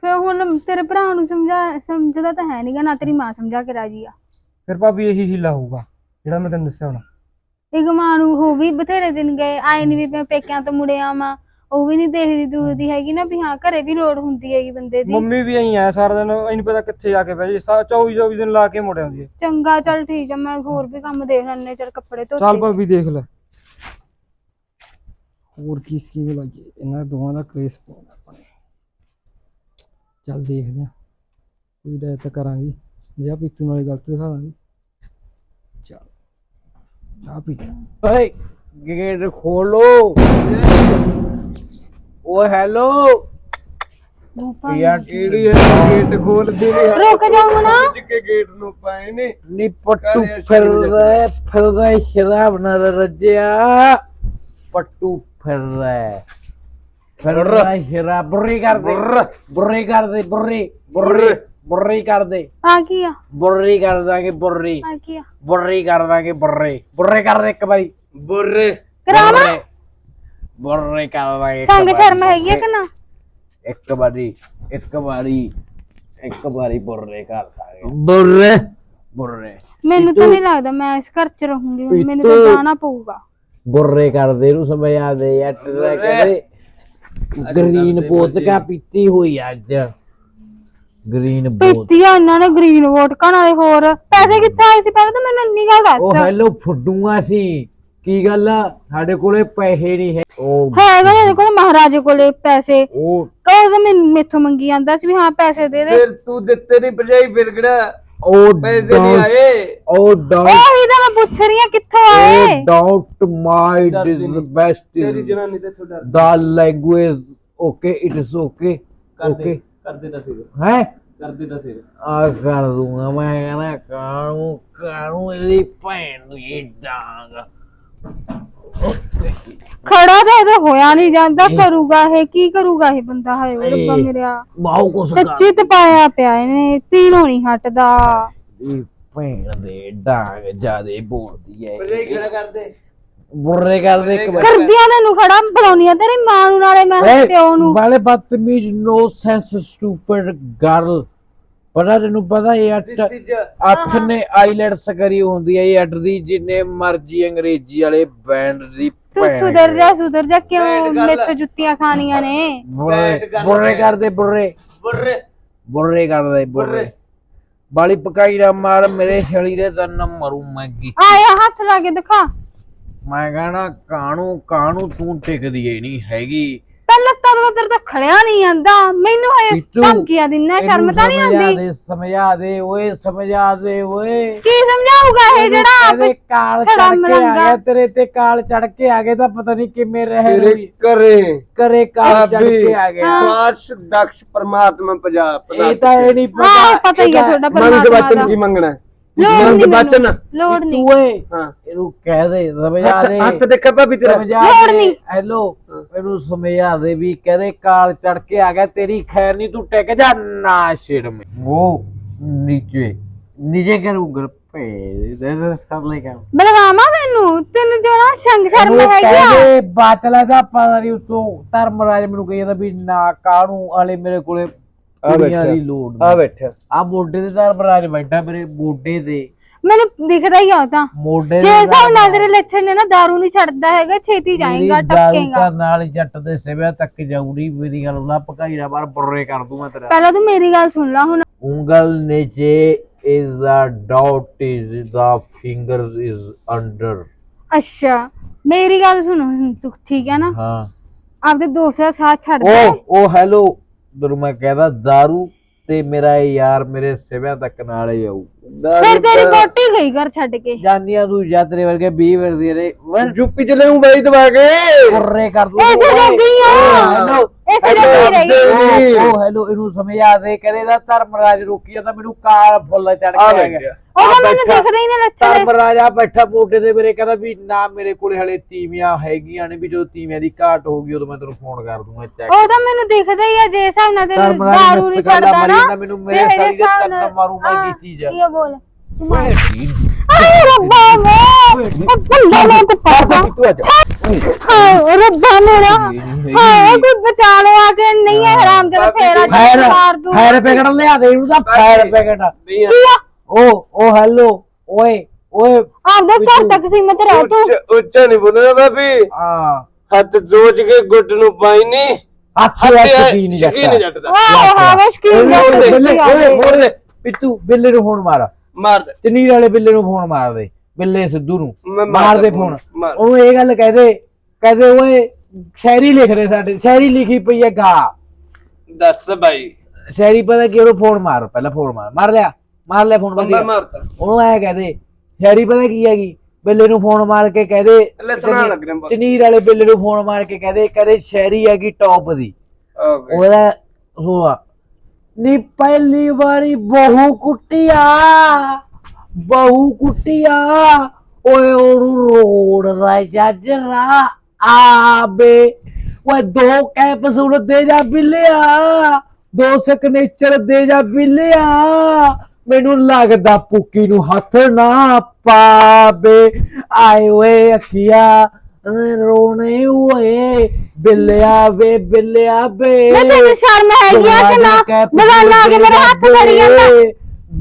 ਫਿਰ ਹੁਣ ਤੇਰੇ ਭਰਾ ਨੂੰ ਸਮਝਾ ਸਮਝਦਾ ਤਾਂ ਹੈ ਨਹੀਂਗਾ ਨਾ ਤੇਰੀ ਮਾਂ ਸਮਝਾ ਕੇ ਰਾਜੀ ਆ। ਫਿਰ ਭਾਬੀ ਇਹੀ ਹੀਲਾ ਹੋਊਗਾ ਜਿਹੜਾ ਮੈਂ ਤੈਨੂੰ ਦੱਸਿਆ ਹੁਣ। ਇੱਕ ਮਾਂ ਨੂੰ ਹੋ ਵੀ ਬਥੇਰੇ ਦਿਨ ਗਏ ਆਏ ਨਹੀਂ ਵੀ ਮੈਂ ਪੇਕਿਆਂ ਤੋਂ ਮੁੜੇ ਆਵਾਂ ਉਹ ਵੀ ਨਹੀਂ ਦੇਖਦੀ ਦੂਰਦੀ ਹੈਗੀ ਨਾ ਵੀ ਹਾਂ ਘਰੇ ਵੀ ਲੋੜ ਹੁੰਦੀ ਹੈਗੀ ਬੰਦੇ ਦੀ। ਮੰਮੀ ਵੀ ਐਂ ਆ ਸਾਰਾ ਦਿਨ ਐ ਨਹੀਂ ਪਤਾ ਕਿੱਥੇ ਜਾ ਕੇ ਬਹਿ ਜੇ 24 24 ਦਿਨ ਲਾ ਕੇ ਮੁੜ ਆਉਂਦੀ ਐ ਚੰਗਾ ਚੱਲ ਠੀਕ ਆ ਮੈਂ ਹੋਰ ਵੀ ਕੰਮ ਦੇਖ ਲੈਣੇ ਚੱਲ ਕੱਪੜੇ ਚੱਲ ਧੋਤੇ ਭਾਬੀ ਦੇਖ ਲੈ। ਹੋਰ ਕੀ ਸਕੀਮ ਲਾਈਏ ਇਹਨਾਂ ਦੋਵਾਂ ਦਾ ਕਲੇਸ਼ ਪਾਉਣਾ ਆਪਾਂ ਨੇ। ਚੱਲ ਦੇਖਦੇ ਆ ਕੋਈ ਰਾਇ ਤਾਂ ਕਰਾਂਗੇ। ਜਾਂ ਪੀਤੂ ਨਾਲ ਗਲਤ ਦਿਖਾ ਦਾਂਗੇ। ਚੱਲ ਚਾਹ ਪੀ ਓਏ ਗੇਟ ਖੋਲੋ। ਓ ਹੈਲੋ। ਯਾਰ ਕਿਹੜੀ ਹੈ ਗੇਟ ਖੋਲਦੀ ਨਹੀਂ ਰੁਕ ਜਾਓ ਨਾ ਕੇ ਗੇਟ ਨੂੰ ਪਾਏ ਨੇ। ਨੀ ਪੱਟੂ ਫਿਰਦਾ ਫਿਰਦਾ ਸ਼ਰਾਬ ਨਾਲ ਰੱਜਿਆ। ਪੱਟੂ ਫਿਰਦਾ। ਫਿਰਦਾ ਸ਼ਰਾਬ ਬੁਰੀ ਕਰ ਦੇ। ਬੁਰੀ ਕਰ ਦੇ ਬੁਰੀ ਬੁਰੀ ਬੁਰੀ ਕਰ ਦੇ। ਆ ਕੀ ਆ? ਬੁਰੀ ਕਰ ਦਾਂਗੇ ਬੁਰੀ ਆ ਕੀ ਆ? ਬੁਰੀ ਕਰ ਦਾਂਗੇ ਬੁਰੀ ਬੁਰੀ ਕਰ ਦੇ ਇੱਕ ਵਾਰੀ। ਬੁਰੇ ਕਰਾਵਾ? ਬੁਰੀ ਕਰ ਦਾਂਗੇ ਇੱਕ ਸੰਗ ਵਾਰੀ, ਸ਼ਰਮ ਹੈਗੀ ਆ ਕਿ ਨਾ? ਇੱਕ ਵਾਰੀ ਇੱਕ ਵਾਰੀ ਇੱਕ ਵਾਰੀ ਬੁਰੇ ਕਰ ਦਾਂਗੇ। ਬੁਰੇ ਬੁਰੇ ਮੈਨੂੰ ਤਾਂ ਨਹੀਂ ਲੱਗਦਾ ਮੈਂ ਇਸ ਘਰ 'ਚ ਰਹੂੰਗੀ। ਹੁਣ ਮੈਨੂੰ ਤਾਂ ਜਾਣਾ ਪਊਗਾ। ਬੁਰੇ ਕਰਦੇ ਨੂੰ ਸਮਝ ਆ ਦੇ ਯਾਰ ਤੇਰਾ ਕਹਿੰਦੇ। ਗ੍ਰੀਨ ਬੋਤਕਾ ਪੀਤੀ ਹੋਈ ਅੱਜ? ਗ੍ਰੀਨ ਬੋਤ ਪੀਤੀ ਆ ਇਹਨਾਂ ਨੇ ਗ੍ਰੀਨ ਵੋਟਕਾਂ ਨਾਲੇ ਹੋਰ। ਪੈਸੇ ਕਿੱਥੇ ਆਏ ਸੀ? ਪਹਿਲਾਂ ਤਾਂ ਮੈਨੂੰ ਇੰਨੀ ਗੱਲ ਉਹ ਦੱਸ ਹੈਲੋ ਫੁੱਡੂਆ ਸੀ। ਕੀ ਗੱਲ ਆ? ਸਾਡੇ ਕੋਲੇ ਪੈਸੇ ਨਹੀਂ ਹੈ। ਉਹ ਹੈਗਾ ਨਾ ਇਹਦੇ ਕੋਲ ਮਹਾਰਾਜੇ ਕੋਲੇ ਪੈਸੇ। ਉਹ ਉਹ ਤਾਂ ਮੈਨੂੰ ਮੇਥੋਂ ਮੰਗੀ ਜਾਂਦਾ ਸੀ ਵੀ ਹਾਂ ਪੈਸੇ ਦੇ ਦੇ। ਫਿਰ ਤੂੰ ਦਿੱਤੇ ਨਹੀਂ ਭਜਾਈ ਫਿਰ ਕਿਹੜਾ ਉਹ ਪੈਸੇ ਨਹੀਂ don't- ਆਏ। ਉਹ ਡਾਊਟ ਉਹੀ ਤਾਂ ਮੈਂ ਪੁੱਛ ਰਹੀ ਆ ਕਿੱਥੋਂ ਆਏ? ਡਾਊਟ ਮਾਈ ਡਰਦੀ ਨਹੀਂ। ਬੈਸਟ ਤੇਰੀ ਜਨਾਨੀ ਤੇ ਤੁਹਾਡਾ ਦਾ language okay it is okay ਕਰਦੇ ਓਕੇ ਕਰਦੇ ਤਾਂ ਫਿਰ। ਹੈ? ਕਰਦੇ ਤਾਂ ਫਿਰ। ਆ ਕਰ ਦੂੰਗਾ ਮੈਂ ਕਹਿੰਦਾ ਕਾਣੂ ਕਾਣੂ ਇਹਦੀ ਭੈਣ ਨੂੰ ਇਹ ਡਾਂਗ? ਖੜਾ ਤਾਂ ਇਹਦਾ ਹੋਇਆ ਨਹੀਂ ਜਾਂਦਾ ਕਰੂਗਾ ਇਹ ਕੀ ਕਰੂਗਾ ਇਹ ਬੰਦਾ? ਹਾਏ ਓਏ ਰੱਬਾ ਮੇਰਿਆ ਬਾਹੂ ਕੁਛ ਕਰ ਸੱਚੀ ਤਪਾਇਆ ਪਿਆ ਇਹਨੇ ਪੀਣੋਂ ਨਹੀਂ ਹਟਦਾ। ਇਹ ਭੈਣ ਦੇ ਡਾਂਗ ਜਿਆਦੇ ਬੋਲਦੀ ਭਜਾਈ ਖੜਾ ਕਰਦੇ? ਕਰਦੇ ਇੱਕ ਵਾਰ ਕਰਦੀਆਂ ਤੈਨੂੰ ਖੜਾ ਬੁਲਾਉਣੀਆਂ ਤੇਰੀ ਮਾਂ ਨੂੰ ਨਾਲੇ ਮੈਂ ਪਿਓ ਨੂੰ। ਵਾਲੇ ਬਦਤਮੀਜ਼ ਨੋ ਸੈਂਸ ਸਟੂਪਿਡ ਗਰਲ ਪਤਾ ਤੈਨੂੰ ਪਤਾ ਇਹ ਅੱਠ ਅੱਠ ਨੇ ਆਈਲੈਟਸ ਕਰੀ ਹੁੰਦੀ ਹੈ ਇਹ ਅੱਠ ਦੀ ਜਿੰਨੇ ਮਰਜ਼ੀ ਅੰਗਰੇਜ਼ੀ ਵਾਲੇ ਬੈਂਡ ਦੀ ਤੂੰ ਸੁਧਰ ਜਾ ਸੁਧਰ ਜਾ ਕਿਉਂ। ਮੇਥੋਂ ਜੁੱਤੀਆਂ ਖਾਣੀਆਂ ਨੇ? ਹੈ। ਕਰਦੇ ਬੁਰਰੇ ਬੁਰਰੇ ਬੁਰਰੇ ਕਰਦੇ ਬੁਰਰੇ। ਬਾਲੀ ਪਕਾਈ ਨਾ ਮਾਰ ਮੇਰੇ ਛਲੀ ਦੇ ਤਨ ਮਰੂ ਮੈਂ ਕੀ ਆਇਆ ਹੱਥ ਲਾ ਕੇ ਦਿਖਾ। ਮੈਂ ਕਹਣਾ ਕਾਣੂ ਕਾਣੂ ਤੂੰ ਟਿਕਦੀ ਏ ਨਹੀਂ ਹੈਗੀ। ਪਹਿਲਾਂ ਤਾਂ ਤੇਰੇ ਤਾਂ ਖੜਿਆ ਨਹੀਂ ਜਾਂਦਾ ਮੈਨੂੰ ਇਹ ਬਿੱਟੂ, ਧਮਕੀਆਂ ਦਿੰਨਾ ਸ਼ਰਮ ਤਾਂ ਨਹੀਂ ਇਹਨੂੰ ਸਮਝਾ ਆਉਂਦੀ ਦੇ ਸਮਝਾ ਦੇ ਓਏ ਸਮਝਾ ਦੇ ਓਏ ਕੀ ਸਮਝਾਊਗਾ ਇਹ ਜਿਹੜਾ ਇਹਦੇ ਆਪ ਕਾਲ ਛੜਾ ਚੜ ਕੇ ਆ ਮਲੰਗਾ। ਗਿਆ ਤੇਰੇ ਤੇ ਕਾਲ ਚੜ ਕੇ ਆ ਗਏ ਤਾਂ ਪਤਾ ਨਹੀਂ ਕਿਵੇਂ ਰਹਿ ਤੇਰੇ ਰਹੀ ਕਰੇ ਕਰੇ ਕਾਲ ਚੜ ਭਾਬੀ। ਕੇ ਆ ਗਿਆ ਪਾਸ ਦਕਸ਼ ਪਰਮਾਤਮਾ ਪੰਜਾਬ ਇਹ ਤਾਂ ਇਹ ਨਹੀਂ ਹਾਂ ਪਤਾ ਪਤਾ ਹੀ ਹੈ ਇਹਦਾ- ਤੁਹਾਡਾ ਮੰਗ ਪਰਮਾਤਮਾ ਬਚਨ ਦਾ ਕੀ ਮੰਗਣਾ ਹੈ? ਲੋੜ ਨਹੀਂ ਬਚਨ ਮੈਨੂੰ, ਲੋੜ ਨਹੀਂ। ਤੂੰ ਓਏ ਹਾਂ ਇਹਨੂੰ ਕਹਿ ਦੇ ਸਮਝਾ ਹੱਥ ਦੇ। ਹੱਥ ਦੇਖਾ ਭਾਬੀ ਤੇਰਾ। ਸਮਝਾ ਲੋੜ ਦੇ। ਨਹੀਂ। ਹੈਲੋ ਇਹਨੂੰ ਸਮਝਾ ਦੇ ਵੀ ਕਹਦੇ ਕਾਲ ਚੜ ਕੇ ਆ ਗਿਆ ਤੇਰੀ ਖੈਰ ਨਹੀਂ ਤੂੰ ਟਿਕ ਜਾ ਨਾ ਛੇੜ ਮੇ ਉਹ ਨੀਚੇ। ਨੀਚੇ ਕਰੂ ਗਰ ਪੇ ਦੇ ਦੇ ਸਭ ਲੈ ਕੇ ਬਲਵਾਮਾ ਤੈਨੂੰ? ਤੈਨੂੰ ਜਿਹੜਾ ਸੰਗ ਸ਼ਰਮ ਉਹ ਹੈਗੀ ਆ। ਕਹਿੰਦੇ ਬਾਤਲਾ ਦਾ ਪਤਾ ਨਹੀਂ ਉਤੋਂ ਧਰਮਰਾਜ ਮੈਨੂੰ ਕਹੀ ਜਾਂਦਾ ਵੀ ਨਾ ਕਾਣੂ ਵਾਲੇ ਮੇਰੇ ਕੋਲੇ ਕੁੜੀਆਂ ਦੀ ਲੋੜ ਆ ਬੈਠਾ ਆ ਮੋਢੇ ਤੇ ਧਰਮਰਾਜ ਬੈਠਾ ਮੇਰੇ ਮੋਢੇ ਤੇ ਮੈਨੂੰ ਦਿਖਦਾ ਹੀ ਆ ਉਹ ਤਾਂ। ਮੋਢੇ ਜੇ ਹਿਸਾਬ ਨਾਲ ਤੇਰੇ ਲੱਛਣ ਨੇ ਨਾ दारू ਨਹੀਂ ਛੱਡਦਾ ਹੈਗਾ ਛੇਤੀ ਜਾਏਗਾ ਟੱਕੇਗਾ ਨਾਲ ਜੱਟ ਦੇ ਸਿਵਿਆ ਤੱਕ ਜਾਊਰੀ ਮੇਰੀ ਗੱਲ ਨਾ ਪਕਾਈ ਨਾ ਬਾਰ ਬੁਰੇ ਕਰ ਦੂੰ ਮੈਂ ਤੇਰਾ। ਪਹਿਲਾਂ ਤੂੰ ਮੇਰੀ ਗੱਲ ਸੁਣ ਲੈ ਹੁਣ। ਉਂਗਲ ਨੀਚੇ is the dot is the finger is under ਅੱਛਾ ਮੇਰੀ ਗੱਲ ਸੁਣ ਹੁਣ ਤੂੰ ਠੀਕ ਹੈ ਨਾ? ਹਾਂ। ਆਪਦੇ ਦੋਸਤ ਦਾ ਸਾਥ ਛੱਡ ਦੇ। ਉਹ ਉਹ ਹੈਲੋ ਤੈਨੂੰ ਮੈਂ ਕਹਿੰਦਾ दारू ਤੇ ਮੇਰਾ ਇਹ ਯਾਰ ਮੇਰੇ ਸਿਵਿਆਂ ਤੱਕ ਨਾਲ ਹੀ ਆਊ। ਫਿਰ ਤੇਰੀ ਬੋਟੀ ਗਈ ਘਰ ਛੱਡ ਕੇ। ਜਾਂਦੀਆਂ ਤੂੰ ਜਾਂ ਤੇਰੇ ਵਰਗੇ 20 ਵਰਦੇ ਨੇ। ਯੂਪੀ ਚ ਲੈਉਂ ਬਾਈ ਦਵਾ ਕੇ। ਬੁਰੇ ਕਰ ਦੂੰ ਐਸੇ ਜੋਗੀ ਆ ਹੈਲੋ ਐਸੇ ਜੋਗੀ ਰਹੀ। ਨਹੀਂ। ਉਹ ਹੈਲੋ ਇਹਨੂੰ ਸਮਝਾ ਦੇ ਕਰੇ ਦਾ ਧਰਮਰਾਜ ਰੁਕੀ ਜਾਂਦਾ ਮੈਨੂੰ ਕਾਰ ਫੁੱਲ ਚੜ ਆ ਕੇ ਆ। ਗਿਆ। ਉਹ ਆ ਮੈਨੂੰ ਬੈਠਾ। ਦਿਖਦਾ ਹੀ ਨਹੀਂ ਲੱਛਣ। ਧਰਮਰਾਜਾ ਬੈਠਾ ਮੋਢੇ ਤੇ ਮੇਰੇ ਕਹਿੰਦਾ ਵੀ ਨਾ ਮੇਰੇ ਕੋਲੇ ਹਲੇ ਤੀਵੀਆਂ ਹੈਗੀਆਂ ਨੇ ਵੀ ਜਦੋਂ ਤੀਵੀਆਂ ਦੀ ਘਾਟ ਹੋਊਗੀ ਉਦੋਂ ਮੈਂ ਤੈਨੂੰ ਫੋਨ ਕਰ ਦੂੰਗਾ ਚੈੱਕ ਉਹ ਤਾਂ ਮੈਨੂੰ ਦਿਖਦਾ ਹੀ ਆ ਜੇ ਹਿਸਾਬ ਨਾਲ ਧਰਮਰਾਜ ਦਾਰੂ ਨਹੀਂ ਛੱਡਦਾ ਨਾ ਮੈਨੂੰ ਮੇਰੇ ਤੇ ਸਾਲੀ ਦੇ ਨਾਲ- ਮਾਰੂ ਮੈਂ ਹਾਂ, ਕੀ ਚੀਜ਼ ਆ। ਕੀ ਬੋਲ। ਆਏ ਰੱਬਾ ਮੇ ਬੰਦਾ ਨਾ ਤੇ ਤੂੰ ਆ ਜਾ? ਓਏ ਹਾਏ ਰੱਬਾ ਮੇਰਾ। ਹਾਏ ਕੋਈ ਬਚਾ ਲੋ ਆ ਕੇ ਨਹੀਂ ਹੈ ਹਰਾਮ ਜਰਾ ਫੇਰਾ ਫਾਇਰ ਮਾਰ ਦੂ। ਫਾਇਰ ਪੈਕਟ ਲਿਆ ਦੇ ਇਹਨੂੰ ਤਾਂ ਫਾਇਰ ਪੈਕਟ। ਨਹੀਂ ਕੀ ਆ? ਉਹ ਉਹ ਹੈਲੋ ਓਏ ਓਏ। ਆਪਦੇ ਘਰ ਤੱਕ ਸੀਮਤ ਰਹਿ ਤੂੰ। ਉੱਚਾ ਉੱਚਾ ਨਹੀਂ ਬੋਲਣਾ ਬਾਬੀ ਆ ਹੱਥ ਜੋੜ ਕੇ ਗੁੱਟ ਨੂੰ ਪਾਈ ਨਹੀਂ। ਹੱਥ ਨਹੀਂ ਹਾਂ ਬਿੱਲੇ ਬਿੱਲੇ ਓਏ ਮੋੜ ਮੋੜ ਦੇ ਪਿੱਤੂ ਬਿੱਲੇ ਨੂੰ ਫੋਨ ਮਾਰ। ਮਾਰ ਦੇ। ਚਨੀਰ ਵਾਲੇ ਬਿੱਲੇ ਨੂੰ ਫੋਨ ਮਾਰ ਦੇ। ਬਿੱਲੇ ਸਿੱਧੂ ਨੂੰ ਮੈਂ ਮਾਰ ਦੇ ਫੋਨ ਮਾਰ। ਉਹਨੂੰ ਇਹ ਗੱਲ ਕਹਿ ਦੇ ਕਹਦੇ ਓਏ ਸ਼ਾਇਰੀ ਲਿਖ ਰਹੇ ਸਾਡੇ ਸ਼ਾਇਰੀ ਲਿਖੀ ਪਈ ਹੈ ਗਾ। ਦੱਸ ਬਾਈ। ਸ਼ਾਇਰੀ ਪਤਾ ਕਿ ਉਹਨੂੰ ਫੋਨ ਮਾਰ ਪਹਿਲਾਂ ਫੋਨ ਮਾਰ। ਮਾਰ ਲਿਆ ਮਾਰ ਲਿਆ ਫੋਨ ਬੰਦਾ ਵਧੀਆ ਮਾਰਤਾ। ਉਹਨੂੰ ਐ ਕਹਦੇ ਸ਼ਾਇਰੀ ਪਤਾ ਕੀ ਹੈਗੀ ਬਿੱਲੇ ਨੂੰ ਫੋਨ ਮਾਰ ਕੇ ਕਹਦੇ ਲੈ ਸੁਣਾ ਲੱਗ ਰਿਹਾ ਬਾਬਾ। ਚਨੀਰ ਵਾਲੇ ਬਿੱਲੇ ਨੂੰ ਫੋਨ ਮਾਰ ਕੇ ਕਹਦੇ ਕਹਦੇ ਸ਼ਾਇਰੀ ਹੈਗੀ ਟੌਪ ਦੀ। ਓਕੇ ਉਹਦਾ ਹੋਆ ਨੀ ਪਹਿਲੀ ਵਾਰੀ ਬਹੂ ਕੁੱਟਿਆ। ਬਹੂ ਕੁੱਟਿਆ ਓਏ ਰੋੜ ਦਾ ਜੱਜਰਾ ਆਬੇ ਓਏ ਦੋ ਕੈਪਸੂਲ ਦੇ ਜਾ ਬਿੱਲਿਆ ਦੋ ਸਿਗਨੇਚਰ ਦੇ ਜਾ ਬਿੱਲਿਆ। ਮੈਨੂੰ ਲੱਗਦਾ ਪੁੱਕੀ ਨੂੰ ਹੱਥ ਨਾ ਪਾਵੇ। ਆਏ ਓਏ ਅਖੀਆ ਰੋਣੇ ਓਏ ਬਿੱਲਿਆ ਵੇ ਬਿੱਲਿਆ ਵੇ। ਮੈਂ ਤੈਨੂੰ ਸ਼ਰਮ ਹੈਗੀ ਆ ਕਿ ਨਾ ਬਗਾਨਾ ਆ ਕੇ ਮੇਰੇ ਹੱਥ ਫੜੀ ਜਾਂਦਾ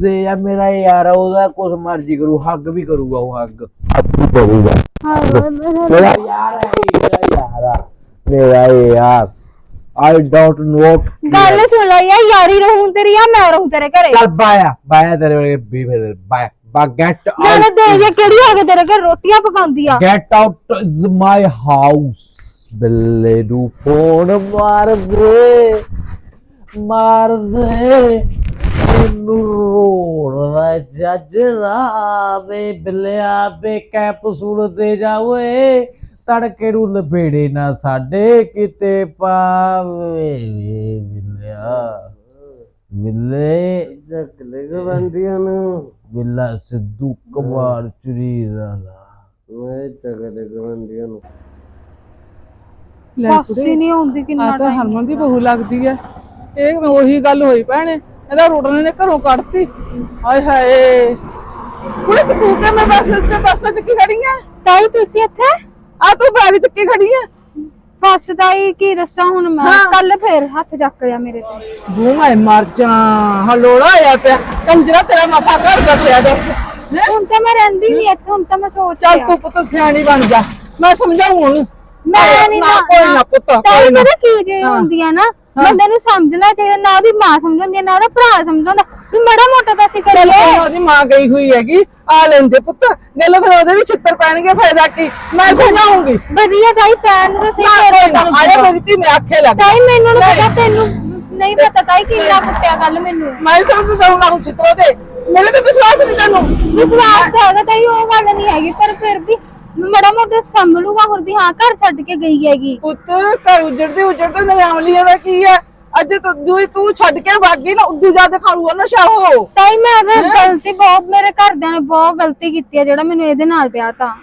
ਦੇ ਯਾ ਮੇਰਾ ਯਾਰ ਆ, ਉਹਦਾ ਕੁਝ ਮਰਜ਼ੀ ਕਰੂ ਹੱਗ ਵੀ ਕਰੂਗਾ ਉਹ ਹੱਗ। ਹੱਗ ਕਰੂਗਾ ਮੇਰਾ ਯਾਰ ਹੈ ਮੇਰਾ ਯਾਰ ਆ ਮੇਰਾ ਯਾਰ। ਆਈ ਡੋਂਟ ਨੋ ਗੱਲ ਸੁਣ ਲੈ ਯਾਰ ਯਾਰੀ ਰਹੂੰ ਤੇਰੀ ਆ ਮੈਂ ਰਹੂੰ ਤੇਰੇ ਘਰੇ। ਚੱਲ ਬਾਇਆ ਬਾਇਆ ਤੇਰੇ ਵਰਗੇ ਵੀ ਫਿਰ ਬਾਇਆ। ਰੱਬਾ ਗੈਟ ਨਾਲੇ ਆਊਟ ਦੇ ਜੇ ਕਿਹੜੀ ਆ ਕੇ ਤੇਰੇ ਘਰ ਰੋਟੀਆਂ ਪਕਾਉਂਦੀ ਆ। Get out is my house ਬਿੱਲੇ ਨੂੰ ਫੋਨ ਮਾਰ ਦੇ ਮਾਰ ਦੇ ਮੈਨੂੰ ਰੋਣਾ ਜੱਜਰਾ ਵੇ ਬਿੱਲਿਆ ਵੇ ਕੈਪਸੂਲ ਦੇ ਜਾਵੇ ਤੜਕੇ ਨੂੰ ਲਪੇੜੇ ਨਾ ਸਾਡੇ ਕਿਤੇ ਪਾਵੇ ਵੇ ਬਿੱਲਿਆ। ਬਿੱਲੇ। ਚੱਕਲੇ ਗਵੰਦੀਆਂ ਨੂੰ ਬਿੱਲਾ ਸਿੱਧੂ ਕਬਾਰ ਚੁਰੀ ਦਾ ਮੈਂ ਚੱਕਲੇ ਗਵੰਦੀਆਂ ਨੂੰ। ਲੈ ਬਸ ਕੁੜੇ, ਨਹੀਂ ਆਉਂਦੀ ਕਿੰਨਾ ਆ ਤਾਂ ਟਾਈਮ ਹਰਮਨ ਦੀ ਬਹੂ ਲੱਗਦੀ ਐ ਇਹ ਉਹੀ ਗੱਲ ਹੋਈ ਭੈਣੇ। ਇਹਦਾ ਰੋਟਣੇ ਨੇ ਘਰੋਂ ਕੱਢਤੀ। ਹਾਏ ਹਾਏ। ਕੁੜੇ ਤੂੰ ਕਿ ਮੈਂ ਬਸ ਤੇ ਬਸ ਤੇ ਚੱਕੀ ਖੜੀ ਐ? ਤਾਈ ਤੁਸੀਂ ਇੱਥੇ? ਆ ਤੂੰ ਬੈਗ ਚੱਕੀ ਖੜੀ ਐ? ਬਸ ਤਾਈ ਕੀ ਦੱਸਾਂ ਹੁਣ ਮੈਂ। ਹਾਂ। ਕੱਲ ਫੇਰ ਹੱਥ ਚੱਕ ਗਿਆ ਮੇਰੇ ਤੇ। ਬੂਮਾ ਮਰ ਜਾ। ਹਲੋੜਾ ਆਇਆ ਪਿਆ। ਕੰਜਰਾ ਤੇਰਾ ਮਸਾ ਘਰ ਦੱਸਿਆ ਦੇ ਹੁਣ ਤਾਂ ਮੈਂ ਰਹਿੰਦੀ ਨਹੀਂ ਇੱਥੇ ਹੁਣ ਤਾਂ ਮੈਂ ਸੋਚ ਚੱਲ ਤੂੰ ਪੁੱਤ ਸਿਆਣੀ ਬਣ ਜਾ। ਮੈਂ ਸਮਝਾਉਂ ਉਹਨੂੰ ਮੈਂ ਨਹੀਂ ਨਾ ਕੋਈ ਨਾ। ਪੁੱਤ ਤਾਈ ਕੋਈ ਨਾ। ਪਤਾ ਕੀ ਜੇ ਹਾਂ। ਹੁੰਦੀ ਆ ਨਾ ਬੰਦੇ ਨੂੰ ਸਮਝਣਾ ਚਾਹੀਦਾ ਨਾ ਉਹਦੀ ਮਾਂ ਸਮਝਾਉਂਦੀ ਨਾ ਉਹਦਾ ਭਰਾ ਸਮਝਾਉਂਦਾ। ਵੀ ਮੜਾ ਮੋਟਾ ਤਾਂ ਅਸੀਂ ਚੱਲ ਕਰੀਏ। ਉਹਦੀ ਮਾਂ ਗਈ ਹੋਈ ਹੈਗੀ ਆ ਲੈਂਦੇ ਪੁੱਤ। ਗੱਲ ਫਿਰ ਉਹਦੇ ਵੀ ਛਿੱਤਰ ਪੈਣਗੇ ਫਾਇਦਾ ਕੀ? ਮੈਂ ਸਮਝਾਉਂਗੀ। ਵਧੀਆ ਤਾਈ ਪੈਣ ਨੂੰ ਤਾਂ ਸਹੀ ਆਇਆ ਮੇਰੀ ਧੀ ਮੈਂ ਆਖੇ ਲੱਗ ਤਾਈ ਮੈਨੂੰ ਨੀ ਪਤਾ ਤੈਨੂੰ ਨਹੀਂ ਪਤਾ ਤਾਈ ਕਿੰਨਾ ਕੁੱਟਿਆ ਕੱਲ ਮੈਨੂੰ। ਮੈਂ ਸਮਝ ਦਊਂਗਾ ਹੁਣ ਚਿੱਤਰੋ ਦੇ ਮੇਰੇ ਤੇ ਵਿਸ਼ਵਾਸ ਨਹੀਂ ਤੈਨੂੰ। ਵਿਸ਼ਵਾਸ ਤਾਂ ਹੈਗਾ ਤਾਈ ਉਹ ਗੱਲ ਨਹੀਂ ਹੈਗੀ ਪਰ ਫਿਰ ਵੀ ਮੜਾ ਮੋਟਾ ਸੰਭਲੂਗਾ ਹੁਣ ਵੀ ਹਾਂ ਘਰ ਛੱਡ ਕੇ ਗਈ ਹੈਗੀ। ਪੁੱਤ ਘਰ ਉਜੜਦੇ ਉਜੜਦੇ ਨਿਆਮਲੀਆਂ ਦਾ ਕੀ ਹੈ? ਅੱਜ ਤੂੰ ਤੂੰ ਛੱਡ ਕੇ ਭਾਗੀ ਨਾ ਉਦੋਂ ਜ਼ਿਆਦਾ ਖਾਊਗਾ ਨਸ਼ਾ ਹੋ ਤਾਈ ਮੈਂ ਅਗਰ ਗਲਤੀ ਬਹੁਤ ਮੇਰੇ ਘਰਦਿਆਂ ਨੇ ਬਹੁਤ ਗਲਤੀ ਕੀਤੀ ਹੈ ਜਿਹੜਾ ਮੈਨੂੰ ਇਹਦੇ ਨਾਲ ਪਿਆ ਤਾਂ।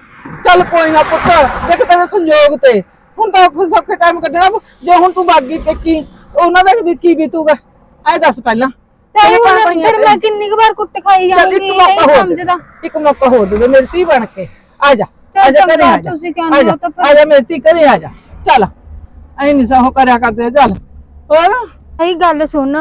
ਚੱਲ ਕੋਈ ਨਾ ਪੁੱਤ ਦੇਖ ਤੇਰੇ ਸੰਯੋਗ ਤੇ। ਹੁਣ ਤਾਂ ਕੋਈ ਸੌਖੇ ਟਾਈਮ ਕੱਢਣਾ ਜੇ ਹੁਣ ਤੂੰ ਬਾਗੀ ਟੱਕੀ ਉਹਨਾਂ ਦਾ ਵੀ ਕੀ ਬੀਤੂਗਾ? ਐ ਦੱਸ ਪਹਿਲਾਂ। ਤਾਈ ਹੁਣ ਫਿਰ ਮੈਂ ਕਿੰਨੀ ਵਾਰ ਕੁੱਟ ਖਾਈ ਇੱਕ ਮੌਕਾ ਹੋਰ ਦੇ। ਇੱਕ ਮੌਕਾ ਹੋਰ ਦੇ ਦੇ ਮੇਰੀ ਧੀ ਬਣ ਕੇ। ਆ ਜਾ। ਚੱਲ ਆ ਜਾ ਘਰੇ ਚੰਗਾ, ਆ ਜਾ। ਤੁਸੀਂ ਕਹਿੰਦੇ ਆ ਜਾ, ਹੋ ਤਾਂ ਫਿਰ- ਆ ਜਾ ਮੇਰੀ ਧੀ ਘਰੇ ਆ ਜਾ। ਚੱਲ ਐ ਨਹੀਂ ਸਾ ਕਰਿਆ ਕਰਦੇ ਚੱਲ। ਹੋਰ? ਇਹ ਗੱਲ ਸੁਣ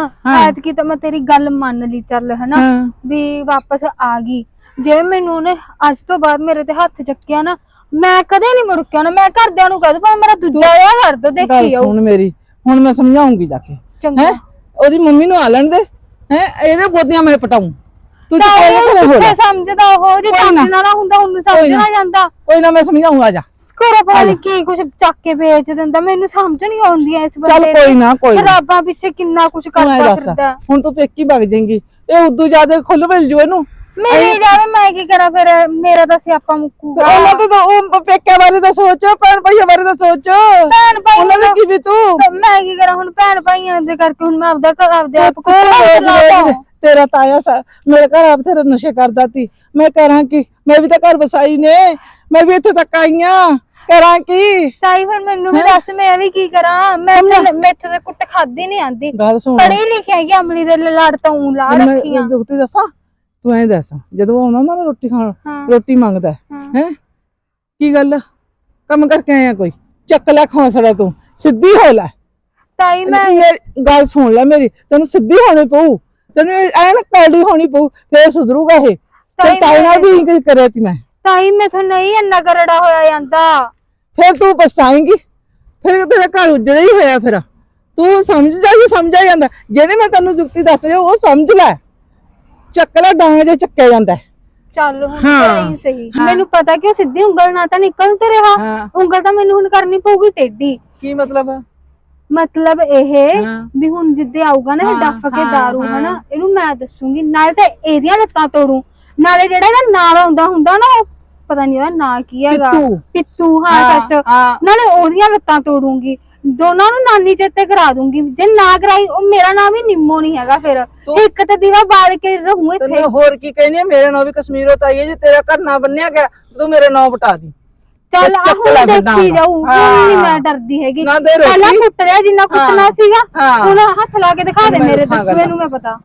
ਐਤਕੀ ਤਾਂ ਮੈਂ ਤੇਰੀ ਗੱਲ ਮੰਨ ਲਈ ਚੱਲ ਹਨਾ? ਹਾਂ। ਵੀ ਵਾਪਸ ਆ ਗਈ। ਜੇ ਮੈਨੂੰ ਉਹਨੇ ਅੱਜ ਤੋਂ ਬਾਅਦ ਮੇਰੇ ਤੇ ਹੱਥ ਚੱਕਿਆ ਨਾ ਮੈਂ ਕਦੇ ਨਹੀਂ ਮੁੜ ਕੇ ਆਉਣਾ। ਮੈਂ ਘਰਦਿਆਂ ਨੂੰ ਕਹਿ ਦੂੰ ਪਰ ਮੇਰਾ ਦੂਜਾ ਵਿਆਹ ਕਰ ਦੋ ਦੇਖੀ ਜਾਓ ਸੁਣ ਮੇਰੀ ਹੁਣ ਮੈਂ ਸਮਝਾਉਂਗੀ ਜਾ ਕੇ। ਚੰਗਾ। ਹੈ? ਉਹਦੀ ਮੰਮੀ ਨੂੰ ਆ ਲੈਣ ਦੇ। ਹੈ? ਇਹਦੇ ਗੋਦੀਆਂ ਮੈਂ ਪਟਾਉਂ ਤੂੰ ਤਾਂ ਚੁੱਪ ਇਹ ਕਰਕੇ ਹੋ ਜਾ। ਕਿੱਥੇ ਸਮਝਦਾ ਉਹ ਜੇ ਕੋਈ ਨਾ। ਸਮਝਣ ਵਾਲਾ ਹੁੰਦਾ ਉਹਨੂੰ ਕੋਈ ਨਾ। ਸਮਝਣਾ ਜਾਂਦਾ। ਕੋਈ ਨਾ ਮੈਂ ਸਮਝਾਉਂਗਾ ਜਾ। ਘਰੋਂ ਪਤਾ ਨੀ ਕੀ ਕੁਝ ਚੱਕ ਕੇ ਵੇਚ ਦਿੰਦਾ ਮੈਨੂੰ ਸਮਝ ਨਹੀਂ ਆਉਂਦੀ ਐ ਇਸ ਚੱਲ ਬੰਦੇ ਕੋਈ ਨਾ ਕੋਈ ਨਾ। ਸ਼ਰਾਬਾਂ ਪਿੱਛੇ ਕਿੰਨਾ ਕੁਝ ਤੂੰ ਐ ਕਰਦਾ ਦੱਸ। ਫਿਰਦਾ। ਹੁਣ ਤੂੰ ਪੇਕੀ ਵਗ ਜਾਏਂਗੀ। ਇਹ ਉਦੋਂ ਜ਼ਿਆਦਾ ਖੁੱਲ ਮਿਲ ਜੂ ਇਹਨੂੰ। ਮੇਰੇ ਜਾਵੇ ਮੈਂ ਕੀ ਕਰਾਂ ਫਿਰ? ਮੇਰਾ ਤਾਂ ਸਿਆਪਾ ਮੁੱਕੂਗਾ। ਉਹਨਾਂ ਤੋਂ ਤਾਂ ਉਹ ਪੇਕਿਆਂ ਬਾਰੇ ਤਾਂ ਸੋਚ ਭੈਣ ਭਾਈਆਂ ਬਾਰੇ ਤਾਂ ਸੋਚ। ਭੈਣ ਭਾਈ ਉਹਨਾਂ ਦੇ ਕੀ ਵੀ ਤੂੰ? ਮੈਂ ਕੀ ਕਰਾਂ ਹੁਣ? ਭੈਣ ਭਾਈਆਂ ਦੇ ਕਰਕੇ ਹੁਣ ਮੈਂ ਆਪਦਾ ਘਰ ਆਪਦੇ ਆਪ ਰੋਜ਼ ਤੇਰਾ ਤਾਇਆ ਸਾ ਮੇਰੇ ਘਰ ਆਪ ਤੇਰਾ ਨਸ਼ੇ ਕਰਦਾ ਸੀ ਮੈਂ ਕਰਾਂ ਕੀ? ਮੈਂ ਵੀ ਤਾਂ ਘਰ ਵਸਾਈ ਨੇ। ਮੈਂ ਵੀ ਇੱਥੇ ਤੱਕ ਆਈਆਂ ਕਰਾਂ ਕੀ? ਤਾਈ ਫਿਰ ਮੈਨੂੰ ਵੀ ਦੱਸ ਮੈਂ ਵੀ ਕੀ ਕਰਾਂ? ਮੈਂ ਮੈਥੋਂ ਤੇ ਕੁੱਟ ਖਾਦੀ ਨਹੀਂ ਆਂਦੀ। ਗੱਲ ਸੁਣ। ਪੜ੍ਹੀ ਲਿਖੀ ਹੈਗੀ ਅਮਲੀ ਦੇ ਲੜ ਤਾਂ ਊਂ ਲਾ ਮੈਂ ਰੱਖੀਆਂ ਦੁਖਤੀ ਦੱਸਾਂ? ਤੂੰ ਐਂ ਦੱਸ ਜਦੋਂ ਆਉਣਾ ਨਾ ਰੋਟੀ ਖਾਣ। ਰੋਟੀ ਮੰਗਦਾ ਹਾਂ। ਕੀ ਗੱਲ? ਕੰਮ ਕਰਕੇ ਆਇਆ ਕੋਈ? ਚੱਕ ਲੈ ਖੌਸੜਾ ਤੂੰ। ਸਿੱਧੀ ਹੋ ਲੈ। ਤਾਈ ਮੈਂ ਗੱਲ ਸੁਣ ਲੈ ਮੇਰੀ। ਤੈਨੂੰ ਸਿੱਧੀ ਹੋਣੀ ਪਊ। ਤੈਨੂੰ ਐਨ ਕਾਲੀ ਹੋਣੀ ਪਊ ਫੇਰ ਸੁਧਰੂਗਾ ਇਹ। ਤੇ ਤਾਈ ਤਾਈ ਨਾਲ ਵੀ ਇੰਗਲਿਸ਼ ਕਰਿਆ ਤੀ ਮੈਂ। ਤਾਈ ਮੈਥੋਂ ਨਹੀਂ ਇੰਨਾ ਕਰੜਾ ਹੋਇਆ ਜਾਂਦਾ। ਫਿਰ ਤੂੰ ਪਛਤਾਏਂਗੀ। ਫਿਰ ਤੇਰਾ ਘਰ ਉਜੜਿਆ ਹੀ ਹੋਇਆ ਫਿਰ। ਤੂੰ ਸਮਝ ਜਾ ਜੀ ਸਮਝਿਆ ਜਾਂਦਾ। ਜਿਹੜੇ ਮੈਂ ਤੈਨੂੰ ਜੁਗਤੀ ਦੱਸ ਰਿਹਾ ਉਹ ਸਮਝ ਲੈ। ਚੱਕ ਲੈ ਡਾਂਗ ਜੇ ਚੱਕਿਆ ਜਾਂਦਾ। ਹੈ। ਚੱਲ ਹੁਣ ਹਾਂ। ਤਾਂ ਹੀ ਸਹੀ। ਮੈਨੂੰ ਪਤਾ ਕਿ ਉਹ ਸਿੱਧੀ ਉਂਗਲ ਨਾਲ ਤਾਂ ਨਿਕਲ ਤੇ ਰਿਹਾ। ਹਾਂ। ਉਂਗਲ ਤਾਂ ਮੈਨੂੰ ਹੁਣ ਕਰਨੀ ਪਊਗੀ ਟੇਢੀ। ਕੀ ਮਤਲਬ ਮਤਲਬ ਇਹ ਹਾਂ। ਵੀ ਹੁਣ ਜਿੱਦੇ ਆਊਗਾ ਨਾ ਇਹ ਹਾਂ, ਡੱਫ ਕੇ ਹਾਂ, दारू ਹਾਂ। ਹਨਾ ਇਹਨੂੰ ਮੈਂ ਦੱਸੂਗੀ ਨਾਲੇ ਤਾਂ ਇਹਦੀਆਂ ਲੱਤਾਂ ਤੋੜੂ। ਨਾਲੇ ਜਿਹੜਾ ਇਹਦਾ ਨਾਲ ਆਉਂਦਾ ਹੁੰਦਾ ਨਾ ਉਹ ਪਤਾ ਨਹੀਂ ਉਹਦਾ ਨਾਂ ਕੀ ਹੈਗਾ। ਪਿੱਤੂ। ਪਿੱਤੂ ਹਾਂ ਸੱਚ। ਹਾਂ। ਨਾਲੇ ਉਹਦੀਆਂ ਲੱਤਾਂ ਤੋੜੂੰਗੀ। ਦੋਨਾਂ ਨੂੰ ਨਾਨੀ ਚੇਤੇ ਕਰਾ ਦੂੰਗੀ। ਜੇ ਨਾ ਕਰਾਈ ਉਹ ਮੇਰਾ ਨਾਮ ਹੀ ਨਿੰਮੋ ਨਹੀਂ ਹੈਗਾ ਫਿਰ। ਇੱਕ ਤੇ ਦੀਵਾ ਬਾਲ ਕੇ ਰਹੂੰ ਇੱਥੇ। ਤੈਨੂੰ ਹੋਰ ਕੀ ਕਹਿੰਦੀ ਆ? ਮੇਰੇ ਨਾਲ ਵੀ ਕਸ਼ਮੀਰੋਂ ਤਾਈ ਹੈ ਜੇ ਤੇਰਾ ਘਰ ਨਾ ਬੰਨਿਆ ਗਿਆ ਤੂੰ ਮੇਰੇ ਨਾਂ ਬਟਾ ਦੀ। ਚੱਲ ਚੱਕ ਆ ਲੈ ਹੁਣ ਫਿਰ ਦੇਖੀ ਡਾਂਗ। ਜਾਊ ਹੁਣ ਨਹੀਂ ਹਾਂ। ਮੈਂ ਡਰਦੀ ਹੈਗੀ ਨਾ ਦੇ ਰੋਟੀ। ਪਹਿਲਾਂ ਕੁੱਟ ਰਿਹਾ ਜਿੰਨਾ ਕੁੱਟਣਾ ਹਾਂ। ਸੀਗਾ ਹਾਂ। ਹੁਣ ਹੱਥ ਲਾ ਕੇ ਦਿਖਾ ਦੇ ਮੇਰੇ ਦੱਸਾਂ ਗੱਲ। ਨੂੰ ਮੈਂ ਪਤਾ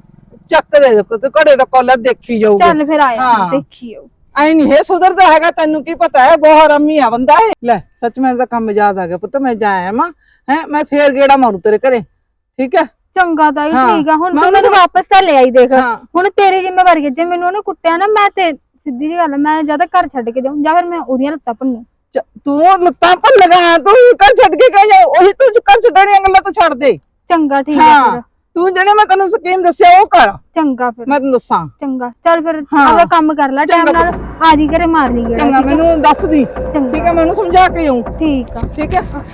ਚੱਕ ਦੇ ਤੇ ਘੜੇ ਦਾ ਕੋਲਾ ਦੇਖੀ ਜਾਊਗੀ ਚੱਲ ਫਿਰ ਆਇਆ ਹਾਂ। ਦੇਖੀ ਜਾਊ ਐ ਨਹੀਂ ਇਹ ਸੁਧਰਦਾ ਹੈਗਾ ਤੈਨੂੰ ਕੀ ਪਤਾ ਹੈ ਬਹੁਤ ਰਮੀ ਆ ਬੰਦਾ ਹੈ ਲੈ ਸੱਚ ਮੇਰੇ ਤਾਂ ਕੰਮ ਯਾਦ ਆ ਗਿਆ ਪੁੱਤ ਮੈਂ ਜਾਇਆ ਮਾਂ ਹੈ ਮੈਂ ਫੇਰ ਗੇੜਾ ਮਾਰੂ ਤੇਰੇ ਘਰੇ ਠੀਕ ਹੈ ਚੰਗਾ ਤਾਈ ਹਾਂ। ਠੀਕ ਆ ਹੁਣ ਮੈਂ ਤੂੰ ਮੈਨੂੰ ਵਾਪਸ ਤਾਂ ਲੈ ਆਈ ਦੇਖ ਹਾਂ। ਹੁਣ ਤੇਰੀ ਜ਼ਿੰਮੇਵਾਰੀ ਹੈ ਜੇ ਮੈਨੂੰ ਉਹਨੇ ਕੁੱਟਿਆ ਨਾ ਮੈਂ ਤੇ ਸਿੱਧੀ ਜੀ ਗੱਲ ਆ, ਮੈਂ ਜ਼ਿਆਦਾ ਘਰ ਛੱਡ ਕੇ ਜਾਊਂ ਜਾਂ ਫਿਰ ਮੈਂ ਉਹਦੀਆਂ ਲੱਤਾਂ ਭੰਨੂ ਤੂੰ ਲੱਤਾਂ ਭੰਨ ਲਗਾ ਤੂੰ ਘਰ ਛੱਡ ਕੇ ਗਈ ਉਹੀ ਤੂੰ ਘਰ ਛੱਡਣੀਆਂ ਗੱਲਾਂ ਤੂੰ ਛੱਡ ਦੇ। ਚੰਗਾ ਠੀਕ ਹਾਂ ਫਿਰ। ਤੂੰ ਜਿਹੜੇ ਮੈਂ ਤੈਨੂੰ ਸਕੀਮ ਦੱਸਿਆ ਉਹ ਕਰ। ਚੰਗਾ ਫਿਰ। ਮੈਂ ਤੈਨੂੰ ਦੱਸਾਂ। ਚੰਗਾ ਚੱਲ ਫਿਰ ਹਾਂ। ਆਪਦਾ ਕੰਮ ਕਰ ਲੈ ਟਾਈਮ ਚੰਗਾ ਨਾਲ ਆ ਜੀ ਘਰੇ ਮਾਰ ਲਈ ਗੇੜਾ ਚੰਗਾ ਮੈਨੂੰ ਦੱਸ ਦੀ। ਚੰਗਾ। ਠੀਕ ਹੈ ਮੈਨੂੰ ਸਮਝਾ ਕੇ ਜਾਊਂ ਠੀਕ ਆ। ਠੀਕ ਹੈ